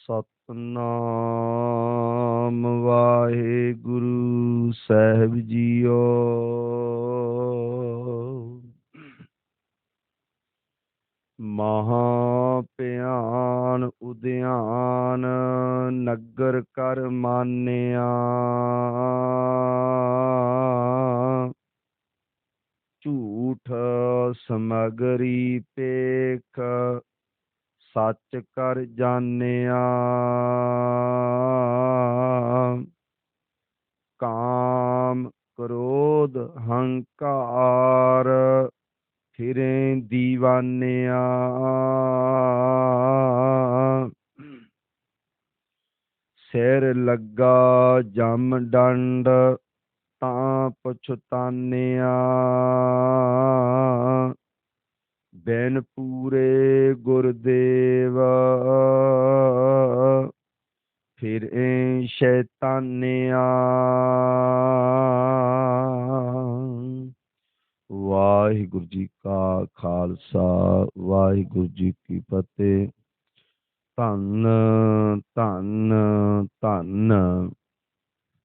ਸਤਨਾਮ ਵਾਹਿਗੁਰੂ ਸਾਹਿਬ JIO. ਮਹਾ ਭਿਆਨ ਉਦਿਆਨ ਨਗਰ ਕਰ ਮਾਨਿਆ। ਝੂਠ ਸਮਗਰੀ ਪੇਖ ਸੱਚ ਕਰ ਜਾਣਿਆ। ਕਾਮ ਕ੍ਰੋਧ ਹੰਕਾਰ ਫਿਰੇ ਦੀਵਾਨਿਆ। ਸਿਰ ਲੱਗਾ ਜਮ ਡੰਡ ਤਾਂ ਪਛਤਾਨਿਆ। ਬੈਨ ਪੂਰੇ ਗੁਰਦੇਵ। ਫਿਰ ਏ ਸ਼ੈਤਾਨਿਆ ਵਾਹਿਗੁਰੂ ਜੀ ਕਾ ਖਾਲਸਾ, ਵਾਹਿਗੁਰੂ ਜੀ ਕੀ ਫਤਿਹ। ਧੰਨ ਧੰਨ ਧੰਨ।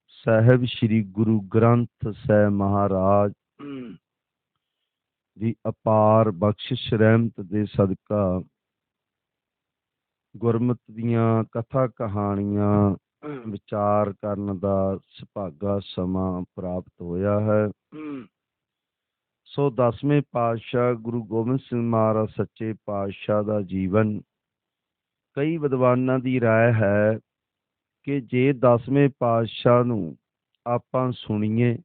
ਸਾਹਿਬ ਸ੍ਰੀ ਗੁਰੂ ਗ੍ਰੰਥ ਸਾਹਿਬ ਮਹਾਰਾਜ। ਦੀ ਅਪਾਰ ਬਖਸ਼ਿਸ਼ ਰਹਿਮਤ ਦੇ ਸਦਕਾ ਗੁਰਮਤ ਦੀਆਂ ਕਥਾ ਕਹਾਣੀਆਂ ਵਿਚਾਰ ਕਰਨ ਦਾ ਸੁਭਾਗਾ ਸਮਾਂ ਪ੍ਰਾਪਤ ਹੋਇਆ ਹੈ ਸੋ ਦਸਵੇਂ ਪਾਤਸ਼ਾਹ ਗੁਰੂ ਗੋਬਿੰਦ ਸਿੰਘ ਮਹਾਰਾਜ ਸੱਚੇ ਪਾਤਸ਼ਾਹ ਦਾ ਜੀਵਨ ਕਈ ਵਿਦਵਾਨਾਂ ਦੀ رائے ਹੈ ਕਿ ਜੇ ਦਸਵੇਂ ਪਾਤਸ਼ਾਹ ਨੂੰ ਆਪਾਂ ਸੁਣੀਏ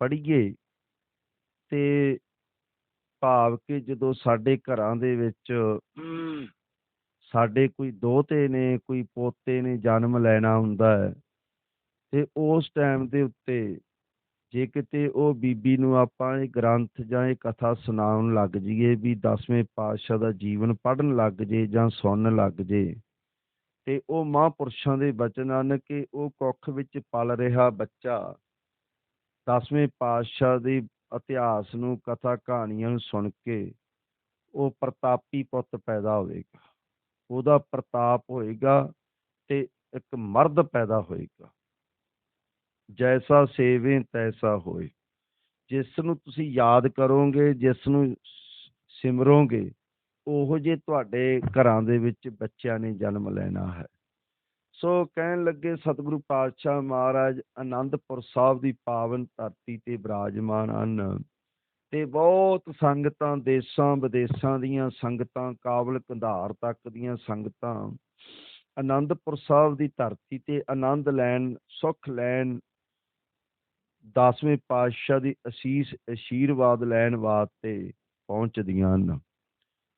ਪੜ੍ਹੀਏ ਤੇ ਭਾਵ ਕਿ ਜਦੋਂ ਸਾਡੇ ਘਰਾਂ ਦੇ ਵਿੱਚ ਸਾਡੇ ਕੋਈ ਦੋਤੇ ਨੇ ਕੋਈ ਪੋਤੇ ਨੇ ਜਨਮ ਲੈਣਾ ਹੁੰਦਾ ਹੈ ਤੇ ਉਸ ਟਾਈਮ ਦੇ ਉੱਤੇ ਜੇ ਕਿਤੇ ਉਹ ਬੀਬੀ ਨੂੰ ਆਪਾਂ ਇਹ ਗ੍ਰੰਥ ਜਾਂ ਇਹ ਕਥਾ ਸੁਣਾਉਣ ਲੱਗ ਜਾਈਏ ਵੀ ਦਸਵੇਂ ਪਾਤਸ਼ਾਹ ਦਾ ਜੀਵਨ ਪੜ੍ਹਨ ਲੱਗ ਜੇ ਜਾਂ ਸੁਣਨ ਲੱਗ ਜੇ ਤੇ ਉਹ ਮਹਾਂਪੁਰਸ਼ਾਂ ਦੇ ਬਚਨ ਹਨ ਕਿ ਉਹ ਕੁੱਖ ਵਿੱਚ ਪਲ ਰਿਹਾ ਬੱਚਾ ਦਸਵੇਂ ਪਾਤਸ਼ਾਹ ਦੇ ਇਤਿਹਾਸ ਨੂੰ, ਕਥਾ ਕਹਾਣੀਆਂ ਨੂੰ ਸੁਣ ਕੇ ਉਹ ਪ੍ਰਤਾਪੀ ਪੁੱਤ ਪੈਦਾ ਹੋਵੇਗਾ। ਉਹਦਾ ਪ੍ਰਤਾਪ ਹੋਏਗਾ ਤੇ ਇੱਕ ਮਰਦ ਪੈਦਾ ਹੋਏਗਾ ਜੈਸਾ ਸੇਵੇ, ਤੈਸਾ ਹੋਏ। ਜਿਸ ਨੂੰ ਤੁਸੀਂ ਯਾਦ ਕਰੋਗੇ, ਜਿਸ ਨੂੰ ਸਿਮਰੋਗੇ, ਉਹੋ ਜੇ ਤੁਹਾਡੇ ਘਰਾਂ ਦੇ ਵਿੱਚ ਬੱਚਿਆਂ ਨੇ ਜਨਮ ਲੈਣਾ ਹੈ। ਸੋ ਕਹਿਣ ਲੱਗੇ, ਸਤਿਗੁਰੂ ਪਾਤਸ਼ਾਹ ਮਹਾਰਾਜ ਆਨੰਦਪੁਰ ਸਾਹਿਬ ਦੀ ਪਾਵਨ ਧਰਤੀ ਤੇ ਬਿਰਾਜਮਾਨ ਹਨ ਤੇ ਬਹੁਤ ਸੰਗਤਾਂ ਦੇਸਾਂ ਵਿਦੇਸਾਂ ਦੀਆਂ ਸੰਗਤਾਂ, ਕਾਬਲ ਕੰਧਾਰ ਤੱਕ ਦੀਆਂ ਸੰਗਤਾਂ ਆਨੰਦਪੁਰ ਸਾਹਿਬ ਦੀ ਧਰਤੀ ਤੇ ਆਨੰਦ ਲੈਣ, ਸੁੱਖ ਲੈਣ, ਦਸਵੇਂ ਪਾਤਸ਼ਾਹ ਦੀ ਅਸੀਸ, ਅਸ਼ੀਰਵਾਦ ਲੈਣ ਵਾਸਤੇ ਪਹੁੰਚਦੀਆਂ ਹਨ।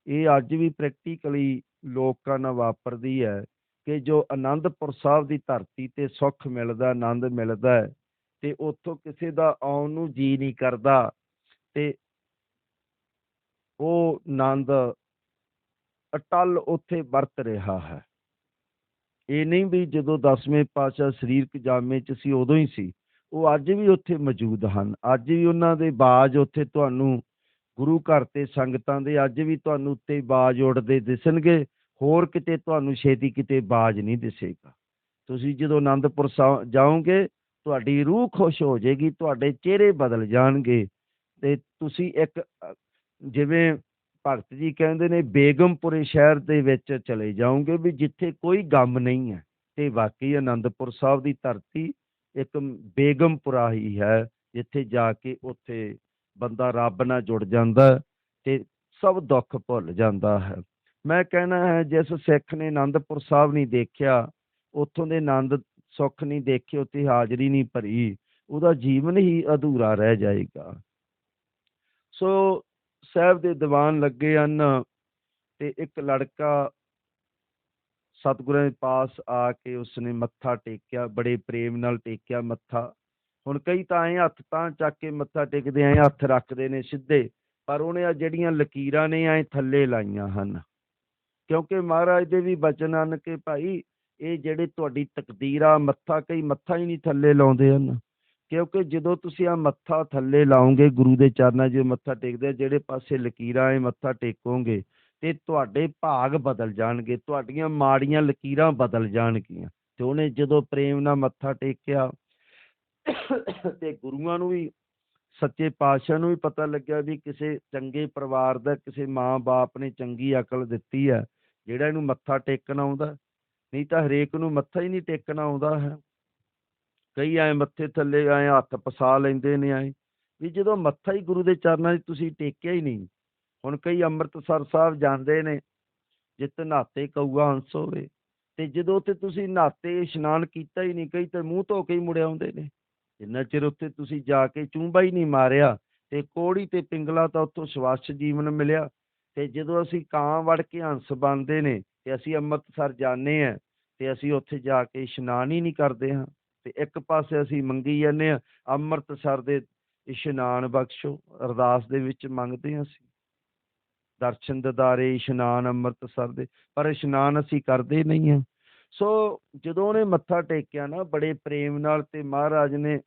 ਇਹ ਅੱਜ ਵੀ ਪ੍ਰੈਕਟੀਕਲੀ ਲੋਕਾਂ ਨਾਲ ਵਾਪਰਦੀ ਹੈ। ਕਿ ਜੋ ਆਨੰਦਪੁਰ ਸਾਹਿਬ ਦੀ ਧਰਤੀ ਤੇ ਸੁੱਖ ਮਿਲਦਾ, ਆਨੰਦ ਮਿਲਦਾ ਹੈ ਤੇ ਉੱਥੋਂ ਕਿਸੇ ਦਾ ਆਉਣ ਨੂੰ ਜੀ ਨਹੀਂ ਕਰਦਾ ਤੇ ਉਹ ਆਨੰਦ ਅਟਲ ਉੱਥੇ ਵਰਤ ਰਿਹਾ ਹੈ। ਇਹ ਨਹੀਂ ਵੀ ਜਦੋਂ ਦਸਵੇਂ ਪਾਤਸ਼ਾਹ ਸਰੀਰਕ ਜਾਮੇ 'ਚ ਸੀ ਉਦੋਂ ਹੀ ਸੀ, ਉਹ ਅੱਜ ਵੀ ਉੱਥੇ ਮੌਜੂਦ ਹਨ। ਅੱਜ ਵੀ ਉਹਨਾਂ ਦੇ ਬਾਜ ਉੱਥੇ ਤੁਹਾਨੂੰ ਗੁਰੂ ਘਰ ਤੇ ਸੰਗਤਾਂ ਦੇ ਅੱਜ ਵੀ ਤੁਹਾਨੂੰ ਉੱਤੇ ਬਾਜ ਉੱਡਦੇ ਦਿਸਣਗੇ। ਹੋਰ ਕਿਤੇ ਤੁਹਾਨੂੰ ਛੇਤੀ ਕਿਤੇ ਬਾਜ ਨਹੀਂ ਦਿਸੇਗਾ। ਤੁਸੀਂ ਜਦੋਂ ਆਨੰਦਪੁਰ ਸਾਹਿਬ ਜਾਓਗੇ, ਤੁਹਾਡੀ ਰੂਹ ਖੁਸ਼ ਹੋ ਜਾਏਗੀ, ਤੁਹਾਡੇ ਚਿਹਰੇ ਬਦਲ ਜਾਣਗੇ। ਤੇ ਤੁਸੀਂ ਇੱਕ, ਜਿਵੇਂ ਭਗਤ ਜੀ ਕਹਿੰਦੇ ਨੇ, ਬੇਗਮਪੁਰੇ ਸ਼ਹਿਰ ਦੇ ਵਿੱਚ ਚਲੇ ਜਾਓਗੇ ਵੀ ਜਿੱਥੇ ਕੋਈ ਗਮ ਨਹੀਂ ਹੈ। ਤੇ ਵਾਕਈ ਆਨੰਦਪੁਰ ਸਾਹਿਬ ਦੀ ਧਰਤੀ ਇੱਕ ਬੇਗਮਪੁਰਾ ਹੀ ਹੈ, ਜਿੱਥੇ ਜਾ ਕੇ ਉੱਥੇ ਬੰਦਾ ਰੱਬ ਨਾਲ ਜੁੜ ਜਾਂਦਾ ਤੇ ਸਭ ਦੁੱਖ ਭੁੱਲ ਜਾਂਦਾ ਹੈ। ਮੈਂ ਕਹਿਣਾ ਹੈ, ਜਿਸ ਸਿੱਖ ਨੇ ਆਨੰਦਪੁਰ ਸਾਹਿਬ ਨਹੀਂ ਦੇਖਿਆ, ਉੱਥੋਂ ਦੇ ਆਨੰਦ ਸੁੱਖ ਨਹੀਂ ਦੇਖੇ, ਉੱਥੇ ਹਾਜ਼ਰੀ ਨਹੀਂ ਭਰੀ, ਉਹਦਾ ਜੀਵਨ ਹੀ ਅਧੂਰਾ ਰਹਿ ਜਾਏਗਾ। ਸੋ ਸਾਹਿਬ ਦੇ ਦੀਵਾਨ ਲੱਗੇ ਹਨ ਤੇ ਇੱਕ ਲੜਕਾ ਸਤਿਗੁਰਾਂ ਦੇ ਪਾਸ ਆ ਕੇ ਉਸਨੇ ਮੱਥਾ ਟੇਕਿਆ, ਬੜੇ ਪ੍ਰੇਮ ਨਾਲ ਟੇਕਿਆ ਮੱਥਾ। ਹੁਣ ਕਈ ਤਾਂ ਐ ਹੱਥ ਤਾਂ ਚੱਕ ਕੇ ਮੱਥਾ ਟੇਕਦੇ, ਐ ਹੱਥ ਰੱਖਦੇ ਨੇ ਸਿੱਧੇ, ਪਰ ਉਹਨੇ ਆ ਜਿਹੜੀਆਂ ਲਕੀਰਾਂ ਨੇ, ਐ ਥੱਲੇ ਲਾਈਆਂ ਹਨ। ਕਿਉਂਕਿ ਮਹਾਰਾਜ ਦੇ ਵੀ ਬਚਨ ਹਨ ਕਿ ਭਾਈ ਇਹ ਜਿਹੜੇ ਤੁਹਾਡੀ ਤਕਦੀਰਾਂ ਮੱਥਾ ਕਈ ਮੱਥਾ ਹੀ ਨਹੀਂ ਥੱਲੇ ਲਾਉਂਦੇ ਹਨ। ਕਿਉਂਕਿ ਜਦੋਂ ਤੁਸੀਂ ਆ ਮੱਥਾ ਥੱਲੇ ਲਾਓਗੇ, ਗੁਰੂ ਦੇ ਚਰਨਾਂ 'ਚ ਮੱਥਾ ਟੇਕਦੇ ਜਿਹੜੇ ਪਾਸੇ ਲਕੀਰਾਂ ਐ ਮੱਥਾ ਟੇਕੋਗੇ, ਤੇ ਤੁਹਾਡੇ ਭਾਗ ਬਦਲ ਜਾਣਗੇ, ਤੁਹਾਡੀਆਂ ਮਾੜੀਆਂ ਲਕੀਰਾਂ ਬਦਲ ਜਾਣਗੀਆਂ। ਤੇ ਉਹਨੇ ਜਦੋਂ ਪ੍ਰੇਮ ਨਾਲ ਮੱਥਾ ਟੇਕਿਆ, ਤੇ ਗੁਰੂਆਂ ਨੂੰ ਵੀ, ਸੱਚੇ ਪਾਤਸ਼ਾਹ ਨੂੰ ਵੀ ਪਤਾ ਲੱਗਿਆ ਵੀ ਕਿਸੇ ਚੰਗੇ ਪਰਿਵਾਰ ਦਾ, ਕਿਸੇ ਮਾਂ-ਬਾਪ ਨੇ ਚੰਗੀ ਅਕਲ ਦਿੱਤੀ ਹੈ। ਜਿਹੜਾ ਇਹਨੂੰ ਮੱਥਾ ਟੇਕਣ ਆਉਂਦਾ, ਨਹੀਂ ਤਾਂ ਹਰੇਕ ਨੂੰ ਮੱਥਾ ਹੀ ਨਹੀਂ ਟੇਕਣਾ ਆਉਂਦਾ ਹੈ। ਕਈ ਐ ਮੱਥੇ ਥੱਲੇ ਐ ਹੱਥ ਪਸਾ ਲੈਂਦੇ ਨੇ ਐ, ਵੀ ਜਦੋਂ ਮੱਥਾ ਹੀ ਗੁਰੂ ਦੇ ਚਰਨਾਂ 'ਚ ਤੁਸੀਂ ਟੇਕਿਆ ਹੀ ਨਹੀਂ। ਹੁਣ ਕਈ ਅੰਮ੍ਰਿਤਸਰ ਸਾਹਿਬ ਜਾਂਦੇ ਨੇ ਜਿੱਤ ਨਹਾਤੇ ਕਊਆ ਹੰਸ ਹੋਵੇ, ਤੇ ਜਦੋਂ ਉੱਥੇ ਤੁਸੀਂ ਨਹਾਤੇ ਇਸ਼ਨਾਨ ਕੀਤਾ ਹੀ ਨਹੀਂ, ਕਈ ਤੇ ਮੂੰਹ ਧੋ ਕੇ ਹੀ ਮੁੜ ਆਉਂਦੇ ਨੇ। ਜਿੰਨਾ ਚਿਰ ਉੱਥੇ ਤੁਸੀਂ ਜਾ ਕੇ ਚੂੰਬਾ ਹੀ ਨਹੀਂ ਮਾਰਿਆ, ਤੇ ਕੋੜੀ ਤੇ ਪਿੰਗਲਾ ਤਾਂ ਉੱਥੋਂ ਸਵੱਛ ਜੀਵਨ ਮਿਲਿਆ ਤੇ ਜਦੋਂ ਅਸੀਂ ਕਾਂ ਵੜ ਕੇ ਹੰਸ ਬਣਦੇ ਨੇ ਤੇ ਅਸੀਂ ਅੰਮ੍ਰਿਤਸਰ ਜਾਂਦੇ ਆ ਤੇ ਅਸੀਂ ਉੱਥੇ ਜਾ ਕੇ ਇਸ਼ਨਾਨ ਹੀ ਨਹੀਂ ਕਰਦੇ ਹਾਂ, ਤੇ ਇੱਕ ਪਾਸੇ ਅਸੀਂ ਮੰਗੀ ਜਾਂਦੇ ਆ ਅੰਮ੍ਰਿਤਸਰ ਦੇ ਇਸ਼ਨਾਨ ਬਖਸ਼ੋ, ਅਰਦਾਸ ਦੇ ਵਿੱਚ ਮੰਗਦੇ ਹਾਂ ਅਸੀਂ। ਦਰਸ਼ਨ ਦਿਦਾਰੇ ਇਸ਼ਨਾਨ ਅੰਮ੍ਰਿਤਸਰ ਦੇ, ਪਰ ਇਸ਼ਨਾਨ ਅਸੀਂ ਕਰਦੇ ਨਹੀਂ ਹਾਂ। ਸੋ ਜਦੋਂ ਉਹਨੇ ਮੱਥਾ ਟੇਕਿਆ ਨਾ, ਬੜੇ ਪ੍ਰੇਮ ਨਾਲ ਤੇ ਮਹਾਰਾਜ ਨੇ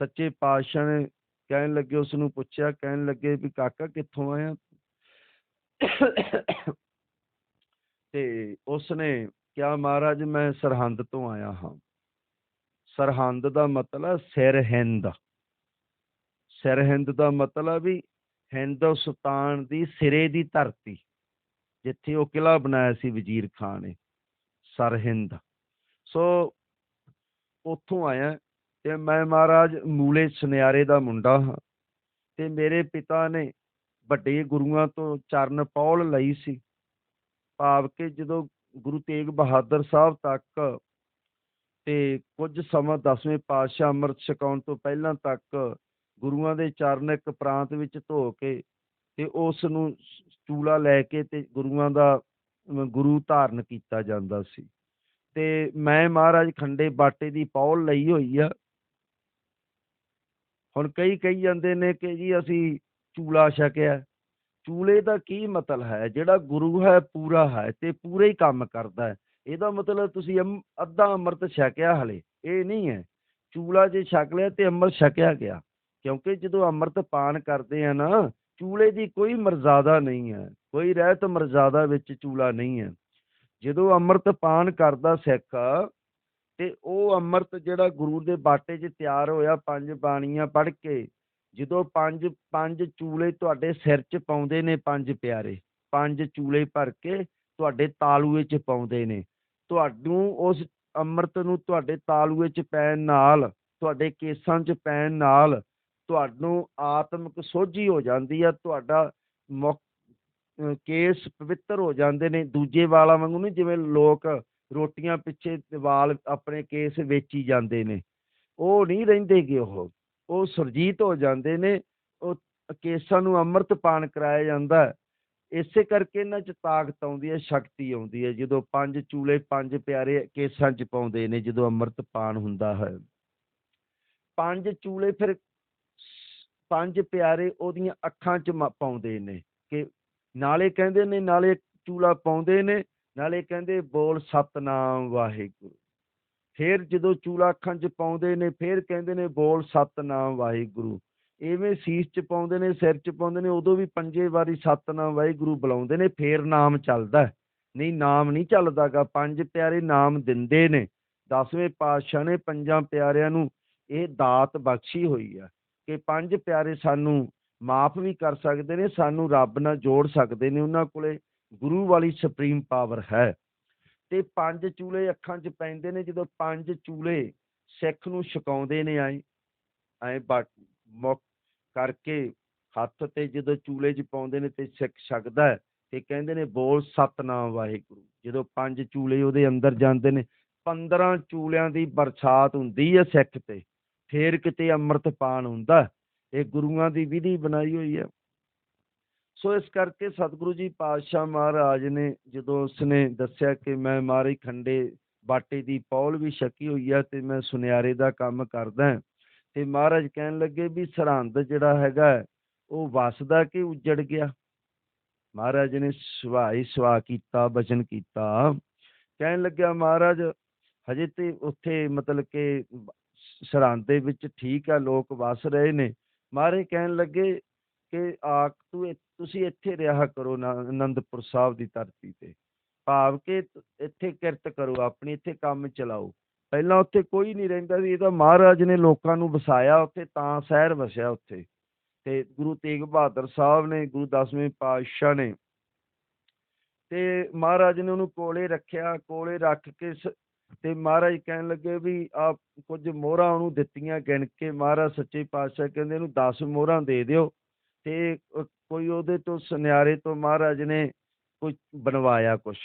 ਸੱਚੇ ਪਾਤਸ਼ਾਹ ਨੇ ਕਹਿਣ ਲੱਗੇ ਉਸ ਨੂੰ ਪੁੱਛਿਆ, ਕਹਿਣ ਲੱਗੇ ਵੀ ਕਾਕਾ ਕਿੱਥੋਂ ਆਇਆ? ਤੇ ਉਸ ਕਿਹਾ, ਮਹਾਰਾਜ, ਮੈਂ ਸਰਹੰਦ ਤੋਂ ਆਇਆ ਹਾਂ। ਸਰਹੰਦ ਦਾ ਮਤਲਬ ਸਿਰ ਹਿੰਦ ਸਿਰ ਦਾ ਮਤਲਬ ਵੀ ਹਿੰਦੁਸਤਾਨ ਦੀ ਸਿਰੇ ਦੀ ਧਰਤੀ, ਜਿੱਥੇ ਉਹ ਕਿਲਾ ਬਣਾਇਆ ਸੀ ਵਜ਼ੀਰ ਖਾਨ ਨੇ, ਸਰਹਿੰਦ। ਸੋ ਉੱਥੋਂ ਆਇਆ ਤੇ ਮੈਂ, ਮਹਾਰਾਜ, ਮੂਲੇ ਸੁਨਿਆਰੇ ਦਾ ਮੁੰਡਾ ਹਾਂ ਤੇ ਮੇਰੇ ਪਿਤਾ ਨੇ ਵੱਡੇ ਗੁਰੂਆਂ ਤੋਂ ਚਰਨ ਪੌਲ ਲਈ ਸੀ। ਭਾਵ ਕਿ ਜਦੋਂ ਗੁਰੂ ਤੇਗ ਬਹਾਦਰ ਸਾਹਿਬ ਤੱਕ ਤੇ ਕੁਝ ਸਮਾਂ ਦਸਵੇਂ ਪਾਤਸ਼ਾਹ ਅੰਮ੍ਰਿਤ ਛਕਾਉਣ ਤੋਂ ਪਹਿਲਾਂ ਤੱਕ ਗੁਰੂਆਂ ਦੇ ਚਰਨ ਇੱਕ ਪ੍ਰਾਂਤ ਵਿੱਚ ਧੋ ਕੇ ਤੇ ਉਸ ਨੂੰ ਚੂਲਾ ਲੈ ਕੇ ਤੇ ਗੁਰੂਆਂ ਦਾ ਗੁਰੂ ਧਾਰਨ ਕੀਤਾ ਜਾਂਦਾ ਸੀ। ਤੇ ਮੈਂ ਮਹਾਰਾਜ ਖੰਡੇ ਬਾਟੇ ਦੀ ਪੌਲ ਲਈ ਹੋਈ ਆ। ਹੁਣ ਕਈ ਕਹੀ ਜਾਂਦੇ ਨੇ ਕਿ ਜੀ ਅਸੀਂ ਚੂਲਾ ਛਕਿਆ। ਚੂਲੇ ਦਾ ਕੀ ਮਤਲਬ ਹੈ? ਜਿਹੜਾ ਗੁਰੂ ਹੈ, ਪੂਰਾ ਹੈ ਤੇ ਪੂਰੇ ਹੀ ਕੰਮ ਕਰਦਾ ਹੈ। ਇਹਦਾ ਮਤਲਬ ਤੁਸੀਂ ਅੱਧਾ ਅੰਮ੍ਰਿਤ ਛਕਿਆ ਹਲੇ। ਇਹ ਨਹੀਂ ਹੈ। ਚੂਲਾ ਜੇ ਛਕ ਲਿਆ ਤੇ ਅੰਮ੍ਰਿਤ ਛਕਿਆ ਗਿਆ। ਕਿਉਂਕਿ ਜਦੋਂ ਅੰਮ੍ਰਿਤ ਪਾਨ ਕਰਦੇ ਆ ਨਾ, ਚੂਲੇ ਦੀ ਕੋਈ ਮਰਜ਼ਾਦਾ ਨਹੀਂ ਹੈ। ਕੋਈ ਰਹਿਤ ਮਰਜ਼ਾਦਾ ਵਿੱਚ ਚੂਲਾ ਨਹੀਂ ਹੈ। ਜਦੋਂ ਅੰਮ੍ਰਿਤ ਪਾਨ ਕਰਦਾ ਸਿੱਖ, ਤੇ ਉਹ ਅੰਮ੍ਰਿਤ ਜਿਹੜਾ ਗੁਰੂ ਦੇ ਬਾਟੇ 'ਚ ਤਿਆਰ ਹੋਇਆ, ਪੰਜ ਬਾਣੀਆਂ ਪੜ੍ਹ ਕੇ ਜਦੋਂ ਪੰਜ ਪੰਜ ਚੂਲੇ ਤੁਹਾਡੇ ਸਿਰ 'ਚ ਪਾਉਂਦੇ ਨੇ ਪੰਜ ਪਿਆਰੇ, ਪੰਜ ਚੂਲੇ ਭਰ ਕੇ ਤੁਹਾਡੇ ਤਾਲੂਏ 'ਚ ਪਾਉਂਦੇ ਨੇ, ਤੁਹਾਨੂੰ ਉਸ ਅੰਮ੍ਰਿਤ ਨੂੰ ਤੁਹਾਡੇ ਤਾਲੂਏ 'ਚ ਪੈਣ ਨਾਲ, ਤੁਹਾਡੇ ਕੇਸਾਂ 'ਚ ਪੈਣ ਨਾਲ ਤੁਹਾਨੂੰ ਆਤਮਿਕ ਸੋਝੀ ਹੋ ਜਾਂਦੀ ਆ, ਤੁਹਾਡਾ ਕੇਸ ਪਵਿੱਤਰ ਹੋ ਜਾਂਦੇ ਨੇ, ਦੂਜੇ ਵਾਲਾਂ ਵਾਂਗੂ ਨਹੀਂ, ਜਿਵੇਂ ਲੋਕ ਰੋਟੀਆਂ ਪਿੱਛੇ ਵਾਲ ਆਪਣੇ ਕੇਸ ਵੇਚੀ ਜਾਂਦੇ ਨੇ, ਉਹ ਨਹੀਂ ਰਹਿੰਦੇ ਰਹਿੰਦੇਗੇ ਉਹ। ਉਹ ਸੁਰਜੀਤ ਹੋ ਜਾਂਦੇ ਨੇ, ਉਹ ਕੇਸਾਂ ਨੂੰ ਅੰਮ੍ਰਿਤ ਪਾਨ ਕਰਾਇਆ ਜਾਂਦਾ ਇਸੇ ਕਰਕੇ ਇਹਨਾਂ 'ਚ ਤਾਕਤ ਆਉਂਦੀ ਹੈ, ਸ਼ਕਤੀ ਆਉਂਦੀ ਹੈ, ਜਦੋਂ ਪੰਜ ਚੂਲੇ, ਪੰਜ ਪਿਆਰੇ ਕੇਸਾਂ 'ਚ ਪਾਉਂਦੇ ਨੇ, ਜਦੋਂ ਅੰਮ੍ਰਿਤ ਪਾਨ ਹੁੰਦਾ ਹੈ। ਪੰਜ ਚੂਲੇ ਫਿਰ ਪੰਜ ਪਿਆਰੇ ਉਹਦੀਆਂ ਅੱਖਾਂ 'ਚ ਪਾਉਂਦੇ ਨੇ ਕਿ ਨਾਲੇ ਕਹਿੰਦੇ ਨੇ, ਨਾਲੇ ਚੂਲਾ ਪਾਉਂਦੇ ਨੇ, ਨਾਲੇ ਕਹਿੰਦੇ ਬੋਲ ਸਤਨਾਮ ਵਾਹਿਗੁਰੂ। ਫੇਰ ਜਦੋਂ ਚੂਲਾ ਅੱਖਾਂ 'ਚ ਪਾਉਂਦੇ ਨੇ, ਫਿਰ ਕਹਿੰਦੇ ਨੇ, ਬੋਲ ਸਤਨਾਮ ਵਾਹਿਗੁਰੂ। ਇਵੇਂ ਸੀਸ 'ਚ ਪਾਉਂਦੇ ਨੇ, ਸਿਰ 'ਚ ਪਾਉਂਦੇ ਨੇ, ਉਦੋਂ ਵੀ ਪੰਜੇ ਵਾਰੀ ਸਤਨਾਮ ਵਾਹਿਗੁਰੂ ਬੁਲਾਉਂਦੇ ਨੇ, ਫੇਰ ਨਾਮ ਚੱਲਦਾ ਨਹੀਂ, ਨਾਮ ਨਹੀਂ ਚੱਲਦਾਗਾ ਪੰਜ ਪਿਆਰੇ ਨਾਮ ਦਿੰਦੇ ਨੇ। ਦਸਵੇਂ ਪਾਤਸ਼ਾਹ ਨੇ ਪੰਜਾਂ ਪਿਆਰਿਆਂ ਨੂੰ ਇਹ ਦਾਤ ਬਖਸ਼ੀ ਹੋਈ ਆ ਕਿ ਪੰਜ ਪਿਆਰੇ ਸਾਨੂੰ ਮਾਫ ਵੀ ਕਰ ਸਕਦੇ ਨੇ, ਸਾਨੂੰ ਰੱਬ ਨਾਲ ਜੋੜ ਸਕਦੇ ਨੇ। ਉਹਨਾਂ ਕੋਲੇ ਗੁਰੂ ਵਾਲੀ ਸੁਪਰੀਮ ਪਾਵਰ ਹੈ। ਤੇ ਪੰਜ ਚੂਲੇ ਅੱਖਾਂ 'ਚ ਪੈਂਦੇ ਨੇ, ਜਦੋਂ ਪੰਜ ਚੂਲੇ ਸਿੱਖ ਨੂੰ ਛਕਾਉਂਦੇ ਨੇ ਆਏ ਐ ਮੁੱਖ ਕਰਕੇ ਹੱਥ ਤੇ ਜਦੋਂ ਚੂਲੇ 'ਚ ਪਾਉਂਦੇ ਨੇ ਤੇ ਸਿੱਖ ਛਕਦਾ ਤੇ ਕਹਿੰਦੇ ਨੇ ਬੋਲ ਸਤਨਾਮ ਵਾਹਿਗੁਰੂ। ਜਦੋਂ ਪੰਜ ਚੂਲੇ ਉਹਦੇ ਅੰਦਰ ਜਾਂਦੇ ਨੇ 15 ਚੂਲਿਆਂ ਦੀ ਬਰਸਾਤ ਹੁੰਦੀ ਹੈ ਸਿੱਖ ਤੇ, ਫੇਰ ਕਿਤੇ ਅੰਮ੍ਰਿਤ ਪਾਨ ਹੁੰਦਾ ਇਹ ਗੁਰੂਆਂ ਦੀ ਵਿਧੀ ਬਣਾਈ ਹੋਈ ਹੈ। ਸੋ ਇਸ ਕਰਕੇ ਸਤਿਗੁਰੂ ਜੀ ਪਾਤਸ਼ਾਹ ਮਹਾਰਾਜ ਨੇ ਜਦੋਂ ਉਸਨੇ ਦੱਸਿਆ ਕਿ ਮੈਂ ਮਾਰੇ ਖੰਡੇ ਬਾਟੇ ਦੀ ਪੌਲ ਵੀ ਛਕੀ ਹੋਈ ਹੈ ਤੇ ਮੈਂ ਸੁਨਿਆਰੇ ਦਾ ਕੰਮ ਕਰਦਾ ਤੇ ਮਹਾਰਾਜ ਕਹਿਣ ਲੱਗੇ ਵੀ ਸਰਹੰਦ ਜਿਹੜਾ ਹੈਗਾ ਉਹ ਵਸਦਾ ਕਿ ਉੱਜੜ ਗਿਆ? ਮਹਾਰਾਜ ਨੇ ਸਵਾਈ ਸਵਾ ਕੀਤਾ, ਬਚਨ ਕੀਤਾ। ਕਹਿਣ ਲੱਗਿਆ, ਮਹਾਰਾਜ, ਹਜੇ ਤੇ ਉੱਥੇ ਮਤਲਬ ਕਿ ਸਰਹੰਦ ਦੇ ਵਿੱਚ ਠੀਕ ਆ, ਲੋਕ ਵਸ ਰਹੇ ਨੇ। ਮਹਾਰਾਜ ਕਹਿਣ ਲੱਗੇ ਕਿ ਆ ਤੂੰ ਤੁਸੀਂ ਇੱਥੇ ਰਿਹਾ ਕਰੋ ਨਾ ਆਨੰਦਪੁਰ ਸਾਹਿਬ ਦੀ ਧਰਤੀ ਤੇ। ਭਾਵ ਕਿ ਇੱਥੇ ਕਿਰਤ ਕਰੋ, ਆਪਣੀ ਇੱਥੇ ਕੰਮ ਚਲਾਓ। ਪਹਿਲਾਂ ਉੱਥੇ ਕੋਈ ਨਹੀਂ ਰਹਿੰਦਾ ਸੀ, ਇਹ ਤਾਂ ਮਹਾਰਾਜ ਨੇ ਲੋਕਾਂ ਨੂੰ ਵਸਾਇਆ ਉੱਥੇ, ਤਾਂ ਸ਼ਹਿਰ ਵਸਿਆ ਉੱਥੇ। ਤੇ ਗੁਰੂ ਤੇਗ ਬਹਾਦਰ ਸਾਹਿਬ ਨੇ, ਗੁਰੂ ਦਸਵੇਂ ਪਾਤਸ਼ਾਹ ਨੇ, ਤੇ ਮਹਾਰਾਜ ਨੇ ਉਹਨੂੰ ਕੋਲੇ ਰੱਖਿਆ, ਕੋਲੇ ਰੱਖ ਕੇ ਤੇ ਮਹਾਰਾਜ ਕਹਿਣ ਲੱਗੇ ਵੀ ਆ ਕੁਝ ਮੋਹਰਾਂ ਉਹਨੂੰ ਦਿੱਤੀਆਂ ਗਿਣ ਕੇ, ਮਹਾਰਾਜ ਸੱਚੇ ਪਾਤਸ਼ਾਹ ਕਹਿੰਦੇ ਇਹਨੂੰ 10 ਮੋਹਰਾਂ ਦੇ ਦਿਓ। ਤੇ ਕੋਈ ਉਹਦੇ ਤੋਂ ਸੁਨਿਆਰੇ ਤੋਂ ਮਹਾਰਾਜ ਨੇ ਕੋਈ ਬਣਵਾਇਆ ਕੁਛ।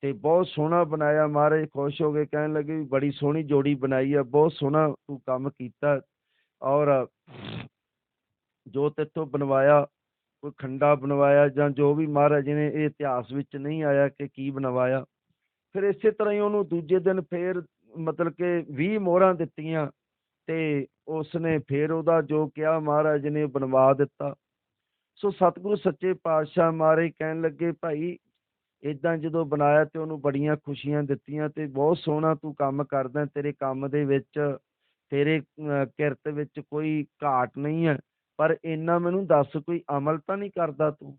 ਤੇ ਬਹੁਤ ਸੋਹਣਾ ਬਣਾਇਆ, ਮਹਾਰਾਜ ਖੁਸ਼ ਹੋ ਗਏ ਕਹਿਣ ਲੱਗੇ ਵੀ ਬੜੀ ਸੋਹਣੀ ਜੋੜੀ ਬਣਾਈ ਆ, ਬਹੁਤ ਸੋਹਣਾ ਤੂੰ ਕੰਮ ਕੀਤਾ ਔਰ ਜੋ ਤੇਥੋਂ ਬਣਵਾਇਆ, ਕੋਈ ਖੰਡਾ ਬਣਵਾਇਆ ਜਾਂ ਜੋ ਵੀ ਮਹਾਰਾਜ ਨੇ ਇਹ ਇਤਿਹਾਸ ਵਿੱਚ ਨਹੀਂ ਆਇਆ ਕਿ ਕੀ ਬਣਵਾਇਆ। ਫਿਰ ਇਸੇ ਤਰ੍ਹਾਂ ਹੀ ਉਹਨੂੰ ਦੂਜੇ ਦਿਨ ਫੇਰ ਮਤਲਬ ਕਿ 20 ਮੋਹਰਾਂ ਦਿੱਤੀਆਂ। ਤੇ ਉਸਨੇ ਫੇਰ ਉਹਦਾ ਜੋ ਕਿਹਾ ਮਹਾਰਾਜ ਨੇ ਬਣਵਾ ਦਿੱਤਾ। ਸੋ ਸਤਿਗੁਰੂ ਸੱਚੇ ਪਾਤਸ਼ਾਹ ਮਹਾਰਾਜ ਕਹਿਣ ਲੱਗੇ, ਭਾਈ ਇਦਾਂ ਜਦੋਂ ਬਣਾਇਆ ਤੇ ਉਹਨੂੰ ਬੜੀਆਂ ਖੁਸ਼ੀਆਂ ਦਿੱਤੀਆਂ ਤੇ ਬਹੁਤ ਸੋਹਣਾ ਤੂੰ ਕੰਮ ਕਰਦਾ ਤੇਰੇ ਕੰਮ ਦੇ ਵਿੱਚ, ਤੇਰੇ ਕਿਰਤ ਵਿੱਚ ਕੋਈ ਘਾਟ ਨਹੀਂ ਹੈ, ਪਰ ਇੰਨਾ ਮੈਨੂੰ ਦੱਸ ਕੋਈ ਅਮਲ ਤਾਂ ਨਹੀਂ ਕਰਦਾ ਤੂੰ?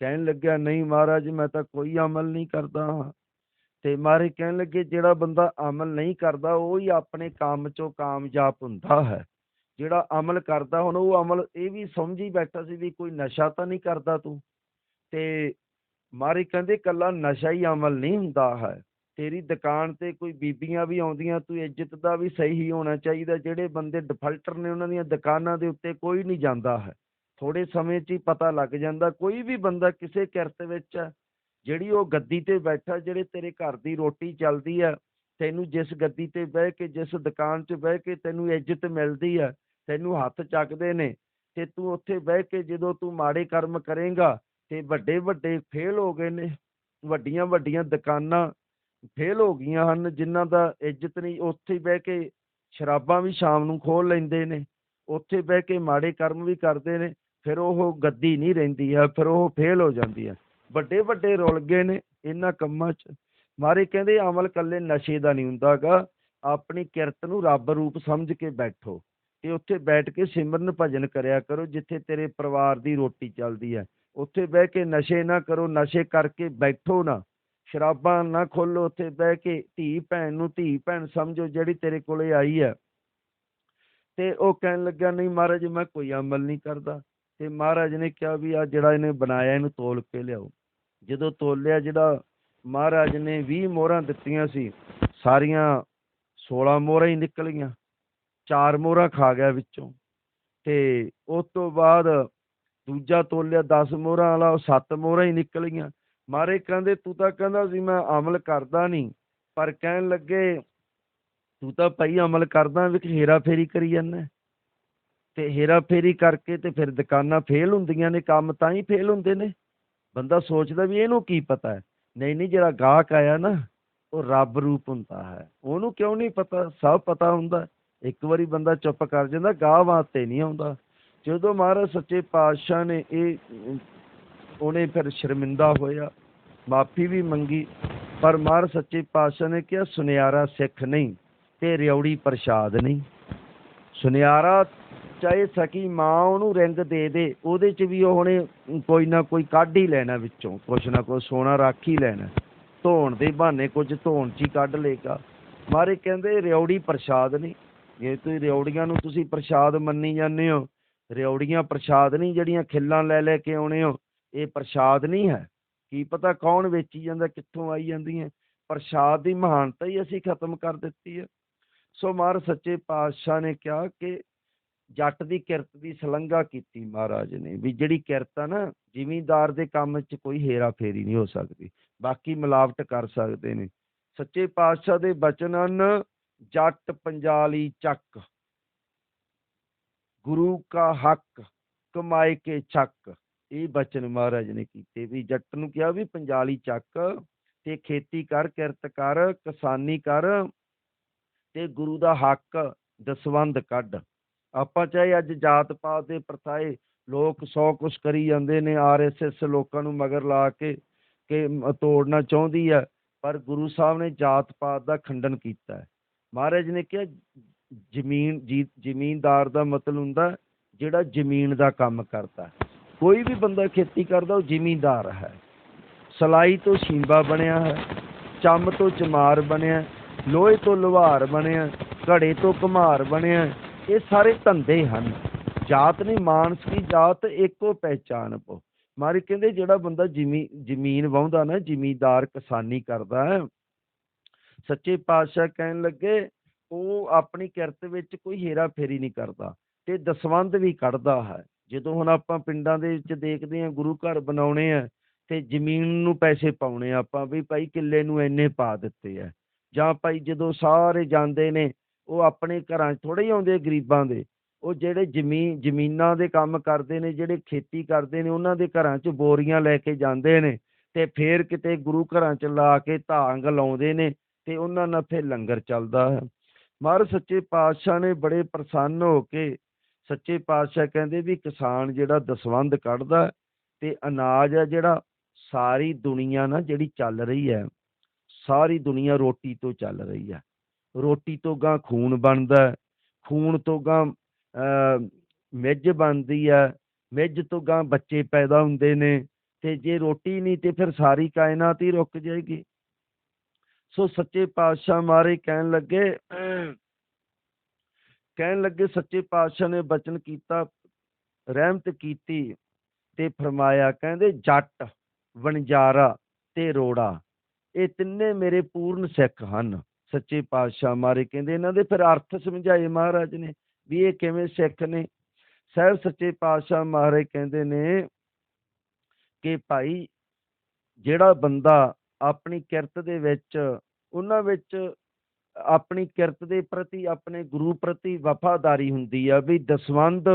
ਕਹਿਣ ਲੱਗਿਆ, ਨਹੀਂ ਮਹਾਰਾਜ, ਮੈਂ ਤਾਂ ਕੋਈ ਅਮਲ ਨਹੀਂ ਕਰਦਾ ਹਾਂ। ਤੇ ਮਾਰੇ ਕਹਿਣ ਲੱਗੇ ਜਿਹੜਾ ਬੰਦਾ ਅਮਲ ਨਹੀਂ ਕਰਦਾ ਉਹ ਹੀ ਆਪਣੇ ਕੰਮ 'ਚੋਂ ਕਾਮਯਾਬ ਹੁੰਦਾ ਹੈ। ਜਿਹੜਾ ਅਮਲ ਕਰਦਾ ਹੁਣ ਉਹ ਅਮਲ ਇਹ ਵੀ ਸਮਝੀ ਬੈਠਾ ਸੀ ਵੀ ਕੋਈ ਨਸ਼ਾ ਤਾਂ ਨਹੀਂ ਕਰਦਾ ਤੂੰ? ਤੇ ਮਹਾਰਾਜ ਕਹਿੰਦੇ ਕੱਲਾ ਨਸ਼ਾ ਹੀ ਅਮਲ ਨਹੀਂ ਹੁੰਦਾ ਹੈ। ਤੇਰੀ ਦੁਕਾਨ ਤੇ ਕੋਈ ਬੀਬੀਆਂ ਵੀ ਆਉਂਦੀਆਂ ਤੂੰ ਇੱਜ਼ਤ ਦਾ ਵੀ ਸਹੀ ਹੋਣਾ ਚਾਹੀਦਾ। ਜਿਹੜੇ ਬੰਦੇ ਡਿਫਾਲਟਰ ਨੇ ਉਹਨਾਂ ਦੀਆਂ ਦੁਕਾਨਾਂ ਦੇ ਉੱਤੇ ਕੋਈ ਨਹੀਂ ਜਾਂਦਾ ਹੈ। ਥੋੜੇ ਸਮੇਂ 'ਚ ਹੀ ਪਤਾ ਲੱਗ ਜਾਂਦਾ ਕੋਈ ਵੀ ਬੰਦਾ ਕਿਸੇ ਕਿਰਤ ਵਿੱਚ ਹੈ, ਜਿਹੜੀ ਉਹ ਗੱਦੀ ਤੇ ਬੈਠਾ, ਜਿਹੜੇ ਤੇਰੇ ਘਰ ਦੀ ਰੋਟੀ ਚੱਲਦੀ ਹੈ ਤੈਨੂੰ ਜਿਸ ਗੱਦੀ ਤੇ ਬਹਿ ਕੇ, ਜਿਸ ਦੁਕਾਨ 'ਚ ਬਹਿ ਕੇ ਤੈਨੂੰ ਇੱਜ਼ਤ ਮਿਲਦੀ ਹੈ ਤੈਨੂੰ ਹੱਥ ਚੱਕਦੇ ਨੇ, ਤੇ ਤੂੰ ਉੱਥੇ ਬਹਿ ਕੇ ਜਦੋਂ ਤੂੰ ਮਾੜੇ ਕਰਮ ਕਰੇਂਗਾ, ਤੇ ਵੱਡੇ ਵੱਡੇ ਫੇਲ ਹੋ ਗਏ ਨੇ, ਵੱਡੀਆਂ ਵੱਡੀਆਂ ਦੁਕਾਨਾਂ ਫੇਲ ਹੋ ਗਈਆਂ ਹਨ, ਜਿਨ੍ਹਾਂ ਦਾ ਇੱਜ਼ਤ ਨਹੀਂ, ਉੱਥੇ ਬਹਿ ਕੇ ਸ਼ਰਾਬਾਂ ਵੀ ਸ਼ਾਮ ਨੂੰ ਖੋਲ ਲੈਂਦੇ ਨੇ, ਉੱਥੇ ਬਹਿ ਕੇ ਮਾੜੇ ਕਰਮ ਵੀ ਕਰਦੇ ਨੇ, ਫਿਰ ਉਹ ਗੱਦੀ ਨਹੀਂ ਰਹਿੰਦੀ ਹੈ ਫਿਰ ਉਹ ਫੇਲ ਹੋ ਜਾਂਦੀ ਹੈ ਵੱਡੇ ਵੱਡੇ ਰੁਲ ਗਏ ਨੇ ਇਹਨਾਂ ਕੰਮਾਂ 'ਚ। ਮਾਰੇ ਕਹਿੰਦੇ, ਅਮਲ ਕੱਲੇ ਨਸ਼ੇ ਦਾ ਨਹੀਂ ਹੁੰਦਾਗਾ ਆਪਣੀ ਕਿਰਤ ਨੂੰ ਰੱਬ ਰੂਪ ਸਮਝ ਕੇ ਬੈਠੋ। ਤੇ ਉੱਥੇ ਬੈਠ ਕੇ ਸਿਮਰਨ ਭਜਨ ਕਰਿਆ ਕਰੋ, ਜਿੱਥੇ ਤੇਰੇ ਪਰਿਵਾਰ ਦੀ ਰੋਟੀ ਚੱਲਦੀ ਹੈ। ਉੱਥੇ ਬਹਿ ਕੇ ਨਸ਼ੇ ਨਾ ਕਰੋ, ਨਸ਼ੇ ਕਰਕੇ ਬੈਠੋ ਨਾ। ਸ਼ਰਾਬਾਂ ਨਾ ਖੋਲੋ ਉੱਥੇ ਬਹਿ ਕੇ ਧੀ ਭੈਣ ਨੂੰ ਧੀ ਭੈਣ ਸਮਝੋ, ਜਿਹੜੀ ਤੇਰੇ ਕੋਲੇ ਆਈ ਹੈ। ਤੇ ਉਹ ਕਹਿਣ ਲੱਗਾ ਨਹੀਂ ਮਹਾਰਾਜ, ਮੈਂ ਕੋਈ ਅਮਲ ਨਹੀਂ ਕਰਦਾ। ਤੇ ਮਹਾਰਾਜ ਨੇ ਕਿਹਾ ਵੀ ਆ ਜਿਹੜਾ ਇਹਨੇ ਬਣਾਇਆ, ਇਹਨੂੰ ਤੋਲ ਕੇ ਲਿਆਓ। ਜਦੋਂ ਤੋਲਿਆ ਜਿਹੜਾ ਮਹਾਰਾਜ ਨੇ 20 ਮੋਹਰਾਂ ਦਿੱਤੀਆਂ ਸੀ, ਸਾਰੀਆਂ 16 ਮੋਹਰਾਂ ਹੀ ਨਿਕਲ ਗਈਆਂ, ਚਾਰ ਮੋਹਰਾਂ ਖਾ ਗਿਆ ਵਿੱਚੋਂ। ਤੇ ਉਸ ਤੋਂ ਬਾਅਦ ਦੂਜਾ ਤੋਲਿਆ 10 ਮੋਹਰਾਂ ਵਾਲਾ, ਉਹ ਸੱਤ ਮੋਹਰਾਂ ਹੀ ਨਿਕਲ ਗਈਆਂ। ਮਾਰੇ ਕਹਿੰਦੇ, ਤੂੰ ਤਾਂ ਕਹਿੰਦਾ ਸੀ, ਮੈਂ ਅਮਲ ਕਰਦਾ ਨਹੀਂ ਪਰ ਕਹਿਣ ਲੱਗੇ, ਤੂੰ ਤਾਂ ਭਾਈ ਅਮਲ ਕਰਦਾ ਵਿੱਚ ਹੇਰਾ ਫੇਰੀ ਕਰੀ ਜਾਂਦਾ ਤੇ ਹੇਰਾ ਫੇਰੀ ਕਰਕੇ ਤੇ ਫਿਰ ਦੁਕਾਨਾਂ ਫੇਲ ਹੁੰਦੀਆਂ ਨੇ, ਕੰਮ ਤਾਂ ਹੀ ਫੇਲ ਹੁੰਦੇ ਨੇ। ਬੰਦਾ ਸੋਚਦਾ ਵੀ ਇਹਨੂੰ ਕੀ ਪਤਾ ਹੈ। ਨਹੀਂ ਨਹੀਂ, ਜਿਹੜਾ ਗਾਹਕ ਆਇਆ ਨਾ, ਉਹ ਰੱਬ ਰੂਪ ਹੁੰਦਾ ਹੈ। ਉਹਨੂੰ ਕਿਉਂ ਨਹੀਂ ਪਤਾ? ਸਭ ਪਤਾ ਹੁੰਦਾ ਇੱਕ ਵਾਰੀ ਬੰਦਾ ਚੁੱਪ ਕਰ ਜਾਂਦਾ, ਗਾਹ ਵਾਸਤੇ ਨਹੀਂ ਆਉਂਦਾ। ਜਦੋਂ ਮਹਾਰਾਜ ਸੱਚੇ ਪਾਤਸ਼ਾਹ ਨੇ ਇਹ, ਉਹਨੇ ਫਿਰ ਸ਼ਰਮਿੰਦਾ ਹੋਇਆ, ਮਾਫੀ ਵੀ ਮੰਗੀ, ਪਰ ਮਹਾਰਾਜ ਸੱਚੇ ਪਾਤਸ਼ਾਹ ਨੇ ਕਿਹਾ, ਸੁਨਿਆਰਾ ਸਿੱਖ ਨਹੀਂ ਤੇ ਰਿਉੜੀ ਪ੍ਰਸ਼ਾਦ ਨਹੀਂ। ਸੁਨਿਆਰਾ ਚਾਹੇ ਸਕੀ ਮਾਂ ਉਹਨੂੰ ਰਿੰਗ ਦੇ ਦੇ, ਉਹਦੇ ਚ ਵੀ ਉਹਨੇ ਕੋਈ ਨਾ ਕੋਈ ਕੱਢ ਹੀ ਲੈਣਾ ਵਿੱਚੋਂ, ਕੁਛ ਨਾ ਕੁਛ ਸੋਨਾ ਰੱਖ ਹੀ ਲੈਣਾ। ਧੋਣ ਦੇ ਬਹਾਨੇ ਕੁਝ ਧੋਣ ਚ ਹੀ ਕੱਢ ਲੇਗਾ ਮਾਰੇ ਕਹਿੰਦੇ ਰਿਉੜੀ ਪ੍ਰਸ਼ਾਦ ਨਹੀਂ। ਜੇ ਤੁਸੀਂ ਰਿਉੜੀਆਂ ਨੂੰ ਤੁਸੀਂ ਪ੍ਰਸ਼ਾਦ ਮੰਨੀ ਜਾਂਦੇ ਹੋ, ਰਿਉੜੀਆਂ ਪ੍ਰਸ਼ਾਦ ਨਹੀਂ ਜਿਹੜੀਆਂ ਖਿੱਲਾਂ ਲੈ ਲੈ ਕੇ ਆਉਣੇ ਹੋ, ਇਹ ਪ੍ਰਸ਼ਾਦ ਨਹੀਂ ਹੈ। ਕੀ ਪਤਾ ਕੌਣ ਵੇਚੀ ਜਾਂਦਾ, ਕਿੱਥੋਂ ਆਈ ਜਾਂਦੀਆਂ। ਪ੍ਰਸ਼ਾਦ ਦੀ ਮਹਾਨਤਾ ਹੀ ਅਸੀਂ ਖਤਮ ਕਰ ਦਿੱਤੀ ਹੈ। ਸੋ ਮਾਰ ਸੱਚੇ ਪਾਤਸ਼ਾਹ ਨੇ ਕਿਹਾ ਕਿ ਜੱਟ ਦੀ ਕਿਰਤ ਦੀ ਸ਼ਲਾਘਾ ਕੀਤੀ ਮਹਾਰਾਜ ਨੇ, ਵੀ ਜਿਹੜੀ ਕਿਰਤ ਆ ਨਾ, ਜ਼ਿਮੀਂਦਾਰ ਦੇ ਕੰਮ 'ਚ ਕੋਈ ਹੇਰਾ ਫੇਰੀ ਨਹੀਂ ਹੋ ਸਕਦੀ, ਬਾਕੀ ਮਿਲਾਵਟ ਕਰ ਸਕਦੇ ਨੇ। ਸੱਚੇ ਪਾਤਸ਼ਾਹ ਦੇ ਬਚਨ ਹਨ, ਜੱਟ ਪੰਜਾਲੀ ਚੱਕ, ਗੁਰੂ ਕਾ ਹੱਕ ਕਮਾਏ ਕੇ ਚੱਕ ਇਹ ਬਚਨ ਮਹਾਰਾਜ ਨੇ ਕੀਤੇ, ਵੀ ਜੱਟ ਨੂੰ ਕਿਹਾ ਵੀ ਪੰਜਾਲੀ ਚੱਕ ਤੇ ਖੇਤੀ ਕਰ, ਕਿਰਤ ਕਰ, ਕਿਸਾਨੀ ਕਰ ਤੇ ਗੁਰੂ ਦਾ ਹੱਕ ਦਸਵੰਦ ਕੱਢ। ਆਪਾਂ ਚਾਹੇ ਅੱਜ ਜਾਤ ਪਾਤ ਦੇ ਪ੍ਰਥਾਏ ਲੋਕ ਸੌ ਕੁਛ ਕਰੀ ਜਾਂਦੇ ਨੇ ਆਰਐਸਐਸ ਲੋਕਾਂ ਨੂੰ ਮਗਰ ਲਾ ਕੇ, ਕਿ ਤੋੜਨਾ ਚਾਹੁੰਦੀ ਹੈ, ਪਰ ਗੁਰੂ ਸਾਹਿਬ ਨੇ ਜਾਤ ਪਾਤ ਦਾ ਖੰਡਨ ਕੀਤਾ ਹੈ। ਮਹਾਰਾਜ ਨੇ ਕਿਹਾ, ਜ਼ਮੀਨ ਜ਼ਮੀਨਦਾਰ ਦਾ ਮਤਲਬ ਹੁੰਦਾ ਜਿਹੜਾ ਜ਼ਮੀਨ ਦਾ ਕੰਮ ਕਰਦਾ ਕੋਈ ਵੀ ਬੰਦਾ ਖੇਤੀ ਕਰਦਾ, ਉਹ ਜ਼ਿਮੀਂਦਾਰ ਹੈ। ਸਲਾਈ ਤੋਂ ਸ਼ੀਂਬਾ ਬਣਿਆ ਹੈ, ਚੰਮ ਤੋਂ ਚਮਾਰ ਬਣਿਆ ਲੋਹੇ ਤੋਂ ਲੁਹਾਰ ਬਣਿਆ ਘੜੇ ਤੋਂ ਘੁਮਾਰ ਬਣਿਆ ਇਹ ਸਾਰੇ ਧੰਦੇ ਹਨ। ਜਾਤ ਨਹੀਂ ਮਾਨਸ ਕੀ ਜਾਤ, ਇੱਕੋ ਪਹਿਚਾਨ ਪੋ ਮਾਰੀ ਕਹਿੰਦੇ ਜਿਹੜਾ ਬੰਦਾ ਜ਼ਮੀਨ ਵਾਹੁੰਦਾ ਨਾ, ਜ਼ਿਮੀਂਦਾਰ ਕਿਸਾਨੀ ਕਰਦਾ ਹੈ। ਸੱਚੇ ਪਾਤਸ਼ਾਹ ਕਹਿਣ ਲੱਗੇ, ਉਹ ਆਪਣੀ ਕਿਰਤ ਵਿੱਚ ਕੋਈ ਹੇਰਾ ਫੇਰੀ ਨਹੀਂ ਕਰਦਾ ਤੇ ਦਸਵੰਧ ਵੀ ਕੱਢਦਾ ਹੈ। ਜਦੋਂ ਹੁਣ ਆਪਾਂ ਪਿੰਡਾਂ ਦੇ ਵਿੱਚ ਦੇਖਦੇ ਹਾਂ, ਗੁਰੂ ਘਰ ਬਣਾਉਣੇ ਆ ਤੇ ਜ਼ਮੀਨ ਨੂੰ ਪੈਸੇ ਪਾਉਣੇ ਆ ਆਪਾਂ ਵੀ ਭਾਈ ਕਿੱਲੇ ਨੂੰ ਇੰਨੇ ਪਾ ਦਿੱਤੇ ਆ। ਜਾਂ ਭਾਈ ਜਦੋਂ ਸਾਰੇ ਜਾਂਦੇ ਨੇ ਉਹ ਆਪਣੇ ਘਰਾਂ 'ਚ ਥੋੜੇ ਹੀ ਆਉਂਦੇ ਗਰੀਬਾਂ ਦੇ। ਉਹ ਜਿਹੜੇ ਜ਼ਮੀਨ ਜ਼ਮੀਨਾਂ ਦੇ ਕੰਮ ਕਰਦੇ ਨੇ, ਜਿਹੜੇ ਖੇਤੀ ਕਰਦੇ ਨੇ, ਉਹਨਾਂ ਦੇ ਘਰਾਂ 'ਚ ਬੋਰੀਆਂ ਲੈ ਕੇ ਜਾਂਦੇ ਨੇ ਤੇ ਫੇਰ ਕਿਤੇ ਗੁਰੂ ਘਰਾਂ 'ਚ ਲਾ ਕੇ ਧਾਂਗ ਲਾਉਂਦੇ ਨੇ ਤੇ ਉਹਨਾਂ ਨਾਲ ਫਿਰ ਲੰਗਰ ਚੱਲਦਾ ਹੈ। ਮਹਾਰਾਜ ਸੱਚੇ ਪਾਤਸ਼ਾਹ ਨੇ ਬੜੇ ਪ੍ਰਸੰਨ ਹੋ ਕੇ ਸੱਚੇ ਪਾਤਸ਼ਾਹ ਕਹਿੰਦੇ ਵੀ ਕਿਸਾਨ ਜਿਹੜਾ ਦਸਵੰਧ ਕੱਢਦਾ ਤੇ ਅਨਾਜ ਹੈ ਜਿਹੜਾ ਸਾਰੀ ਦੁਨੀਆ ਨਾ ਜਿਹੜੀ ਚੱਲ ਰਹੀ ਹੈ, ਸਾਰੀ ਦੁਨੀਆ ਰੋਟੀ ਤੋਂ ਚੱਲ ਰਹੀ ਹੈ। ਰੋਟੀ ਤੋਂ ਗਾਂ ਖੂਨ ਬਣਦਾ ਖੂਨ ਤੋਂ ਗਾਂ ਅਹ, ਮਿੱਝ ਬਣਦੀ ਹੈ। ਮਿੱਝ ਤੋਂ ਗਾਂ ਬੱਚੇ ਪੈਦਾ ਹੁੰਦੇ ਨੇ ਤੇ ਜੇ ਰੋਟੀ ਨਹੀਂ ਤੇ ਫਿਰ ਸਾਰੀ ਕਾਇਨਾਤ ਹੀ ਰੁਕ ਜਾਏਗੀ। ਸੋ ਸੱਚੇ ਪਾਤਸ਼ਾਹ ਮਾਰੇ ਕਹਿਣ ਲੱਗੇ ਕਹਿਣ ਲੱਗੇ ਸੱਚੇ ਪਾਤਸ਼ਾਹ ਨੇ ਬਚਨ ਕੀਤਾ ਰਹਿਮਤ ਕੀਤੀ ਤੇ ਫਰਮਾਇਆ ਕਹਿੰਦੇ ਜੱਟ ਵਣਜਾਰਾ ਤੇ ਰੋੜਾ ਇਹ ਤਿੰਨੇ ਮੇਰੇ ਪੂਰਨ ਸਿੱਖ ਹਨ। ਸੱਚੇ ਪਾਤਸ਼ਾਹ ਮਾਰੇ ਕਹਿੰਦੇ, ਇਹਨਾਂ ਦੇ ਫਿਰ ਅਰਥ ਸਮਝਾਏ ਮਹਾਰਾਜ ਨੇ ਵੀ ਇਹ ਕਿਵੇਂ ਸਿੱਖ ਨੇ। ਸਾਹਿਬ ਸੱਚੇ ਪਾਤਸ਼ਾਹ ਮਹਾਰਾਜ ਕਹਿੰਦੇ ਨੇ ਕਿ ਭਾਈ ਜਿਹੜਾ ਬੰਦਾ ਆਪਣੀ ਕਿਰਤ ਦੇ ਵਿੱਚ, ਉਹਨਾਂ ਵਿੱਚ ਆਪਣੀ ਕਿਰਤ ਦੇ ਪ੍ਰਤੀ, ਆਪਣੇ ਗੁਰੂ ਪ੍ਰਤੀ ਵਫਾਦਾਰੀ ਹੁੰਦੀ ਆ ਵੀ ਦਸਵੰਧ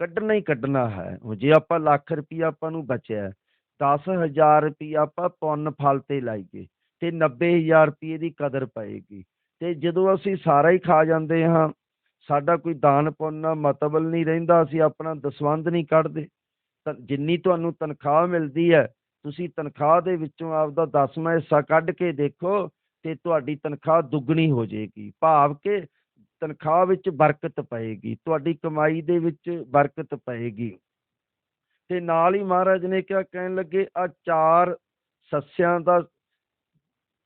ਕੱਢਣਾ ਹੀ ਕੱਢਣਾ ਹੈ। ਹੁਣ ਜੇ ਆਪਾਂ ਲੱਖ ਰੁਪਈਆ ਆਪਾਂ ਨੂੰ ਬਚਿਆ, ਦਸ ਹਜ਼ਾਰ ਰੁਪਈਆ ਆਪਾਂ ਪੁੰਨ ਫਲ ਤੇ ਲਾਈਏ ਤੇ 90000 ਰੁਪਏ ਦੀ ਕਦਰ ਪਏਗੀ। ਤੇ ਜਦੋਂ ਅਸੀਂ ਸਾਰਾ ਹੀ ਖਾ ਜਾਂਦੇ ਹਾਂ, ਸਾਡਾ ਕੋਈ ਦਾਨ ਪੁੰਨ ਨਾਲ ਨਹੀਂ ਰਹਿੰਦਾ, ਅਸੀਂ ਆਪਣਾ ਦਸਵੰਧ ਨਹੀਂ ਕੱਢਦੇ। ਜਿੰਨੀ ਤੁਹਾਨੂੰ ਤਨਖਾਹ ਮਿਲਦੀ ਹੈ, ਤੁਸੀਂ ਤਨਖਾਹ ਦੇ ਵਿੱਚੋਂ ਆਪਦਾ ਦਸਵਾਂ ਹਿੱਸਾ ਕੱਢ ਕੇ ਦੇਖੋ ਤੇ ਤੁਹਾਡੀ ਤਨਖਾਹ ਦੁੱਗਣੀ ਹੋ ਜਾਏਗੀ। ਭਾਵ ਕਿ ਤਨਖਾਹ ਵਿੱਚ ਬਰਕਤ ਪਏਗੀ, ਤੁਹਾਡੀ ਕਮਾਈ ਦੇ ਵਿੱਚ ਬਰਕਤ ਪਏਗੀ। ਤੇ ਨਾਲ ਹੀ ਮਹਾਰਾਜ ਨੇ ਕਿਹਾ ਕਹਿਣ ਲੱਗੇ ਆ ਚਾਰ ਸੱਸਿਆਂ ਦਾ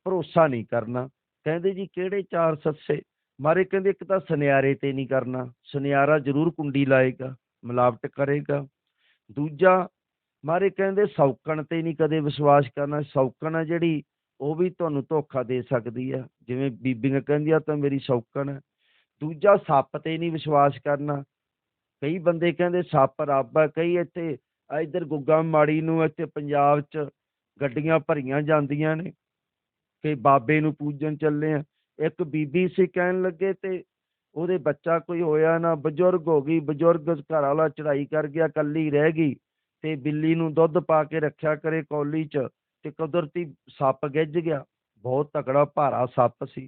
ਭਰੋਸਾ ਨਹੀਂ ਕਰਨਾ। ਕਹਿੰਦੇ ਜੀ, ਕਿਹੜੇ ਚਾਰ ਸੱਸੇ? ਮਾਰੇ ਕਹਿੰਦੇ, ਇੱਕ ਤਾਂ ਸੁਨਿਆਰੇ ਤੇ ਨਹੀਂ ਕਰਨਾ। ਸੁਨਿਆਰਾ ਜ਼ਰੂਰ ਕੁੰਡੀ ਲਾਏਗਾ, ਮਿਲਾਵਟ ਕਰੇਗਾ। ਦੂਜਾ, ਮਾਰੇ ਕਹਿੰਦੇ, ਸੌਕਣ ਤੇ ਨਹੀਂ ਕਦੇ ਵਿਸ਼ਵਾਸ ਕਰਨਾ। ਸੌਕਣ ਆ ਜਿਹੜੀ, ਉਹ ਵੀ ਤੁਹਾਨੂੰ ਧੋਖਾ ਦੇ ਸਕਦੀ ਆ। ਜਿਵੇਂ ਬੀਬੀਆਂ ਕਹਿੰਦੀਆਂ, ਤਾਂ ਮੇਰੀ ਸੌਕਣ ਹੈ ਦੂਜਾ, ਸੱਪ ਤੇ ਨਹੀਂ ਵਿਸ਼ਵਾਸ ਕਰਨਾ। ਕਈ ਬੰਦੇ ਕਹਿੰਦੇ, ਸੱਪ ਰੱਬ ਆ। ਕਈ ਇੱਥੇ, ਆ ਇੱਧਰ ਗੁੱਗਾ ਮਾੜੀ ਨੂੰ ਇੱਥੇ ਪੰਜਾਬ 'ਚ ਗੱਡੀਆਂ ਭਰੀਆਂ ਜਾਂਦੀਆਂ ਨੇ। ਕਿ ਬਾਬੇ ਨੂੰ ਪੂਜਣ ਚੱਲੇ ਆ। ਇੱਕ ਬੀਬੀ ਸੀ ਕਹਿਣ ਲੱਗੇ ਤੇ ਉਹਦੇ ਬੱਚਾ ਕੋਈ ਹੋਇਆ ਨਾ, ਬਜ਼ੁਰਗ ਹੋ ਗਈ, ਬਜ਼ੁਰਗ ਘਰ ਵਾਲਾ ਚੜਾਈ ਕਰ ਗਿਆ ਕੱਲੀ ਰਹਿ ਗਈ ਤੇ ਬਿੱਲੀ ਨੂੰ ਦੁੱਧ ਪਾ ਕੇ ਰੱਖਿਆ ਕਰੇ ਕੌਲੀ 'ਚ ਤੇ ਕੁਦਰਤੀ ਸੱਪ ਗਿੱਜ ਗਿਆ। ਬਹੁਤ ਤਕੜਾ ਭਾਰਾ ਸੱਪ ਸੀ।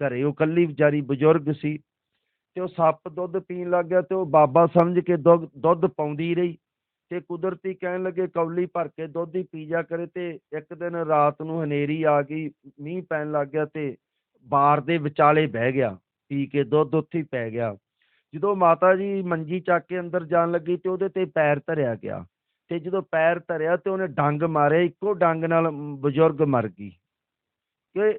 ਘਰੇ ਉਹ ਕੱਲੀ ਵਿਚਾਰੀ ਬਜ਼ੁਰਗ ਸੀ ਤੇ ਉਹ ਸੱਪ ਦੁੱਧ ਪੀਣ ਲੱਗ ਗਿਆ ਤੇ ਉਹ ਬਾਬਾ ਸਮਝ ਕੇ ਦੁੱਧ ਦੁੱਧ ਪਾਉਂਦੀ ਰਹੀ। ਤੇ ਕੁਦਰਤੀ ਕਹਿਣ ਲੱਗੇ ਕੌਲੀ ਭਰ ਕੇ ਦੁੱਧ ਹੀ ਪੀ ਜਾ ਕਰੇ ਤੇ ਇੱਕ ਦਿਨ ਰਾਤ ਨੂੰ ਹਨੇਰੀ ਆ ਗਈ, ਮੀਂਹ ਪੈਣ ਲੱਗ ਗਿਆ ਤੇ ਬਾਰ ਦੇ ਵਿਚਾਲੇ ਬਹਿ ਗਿਆ, ਪੀ ਕੇ ਦੁੱਧ ਉੱਥੇ ਹੀ ਪੈ ਗਿਆ। ਜਦੋਂ ਮਾਤਾ ਜੀ ਮੰਜੀ ਚੱਕ ਕੇ ਅੰਦਰ ਜਾਣ ਲੱਗੀ ਤੇ ਉਹਦੇ ਤੇ ਪੈਰ ਧਰਿਆ ਗਿਆ ਤੇ ਜਦੋਂ ਪੈਰ ਧਰਿਆ ਤੇ ਉਹਨੇ ਡੰਗ ਮਾਰਿਆ, ਇੱਕੋ ਡੰਗ ਨਾਲ ਬਜ਼ੁਰਗ ਮਰ ਗਈ। ਕਿ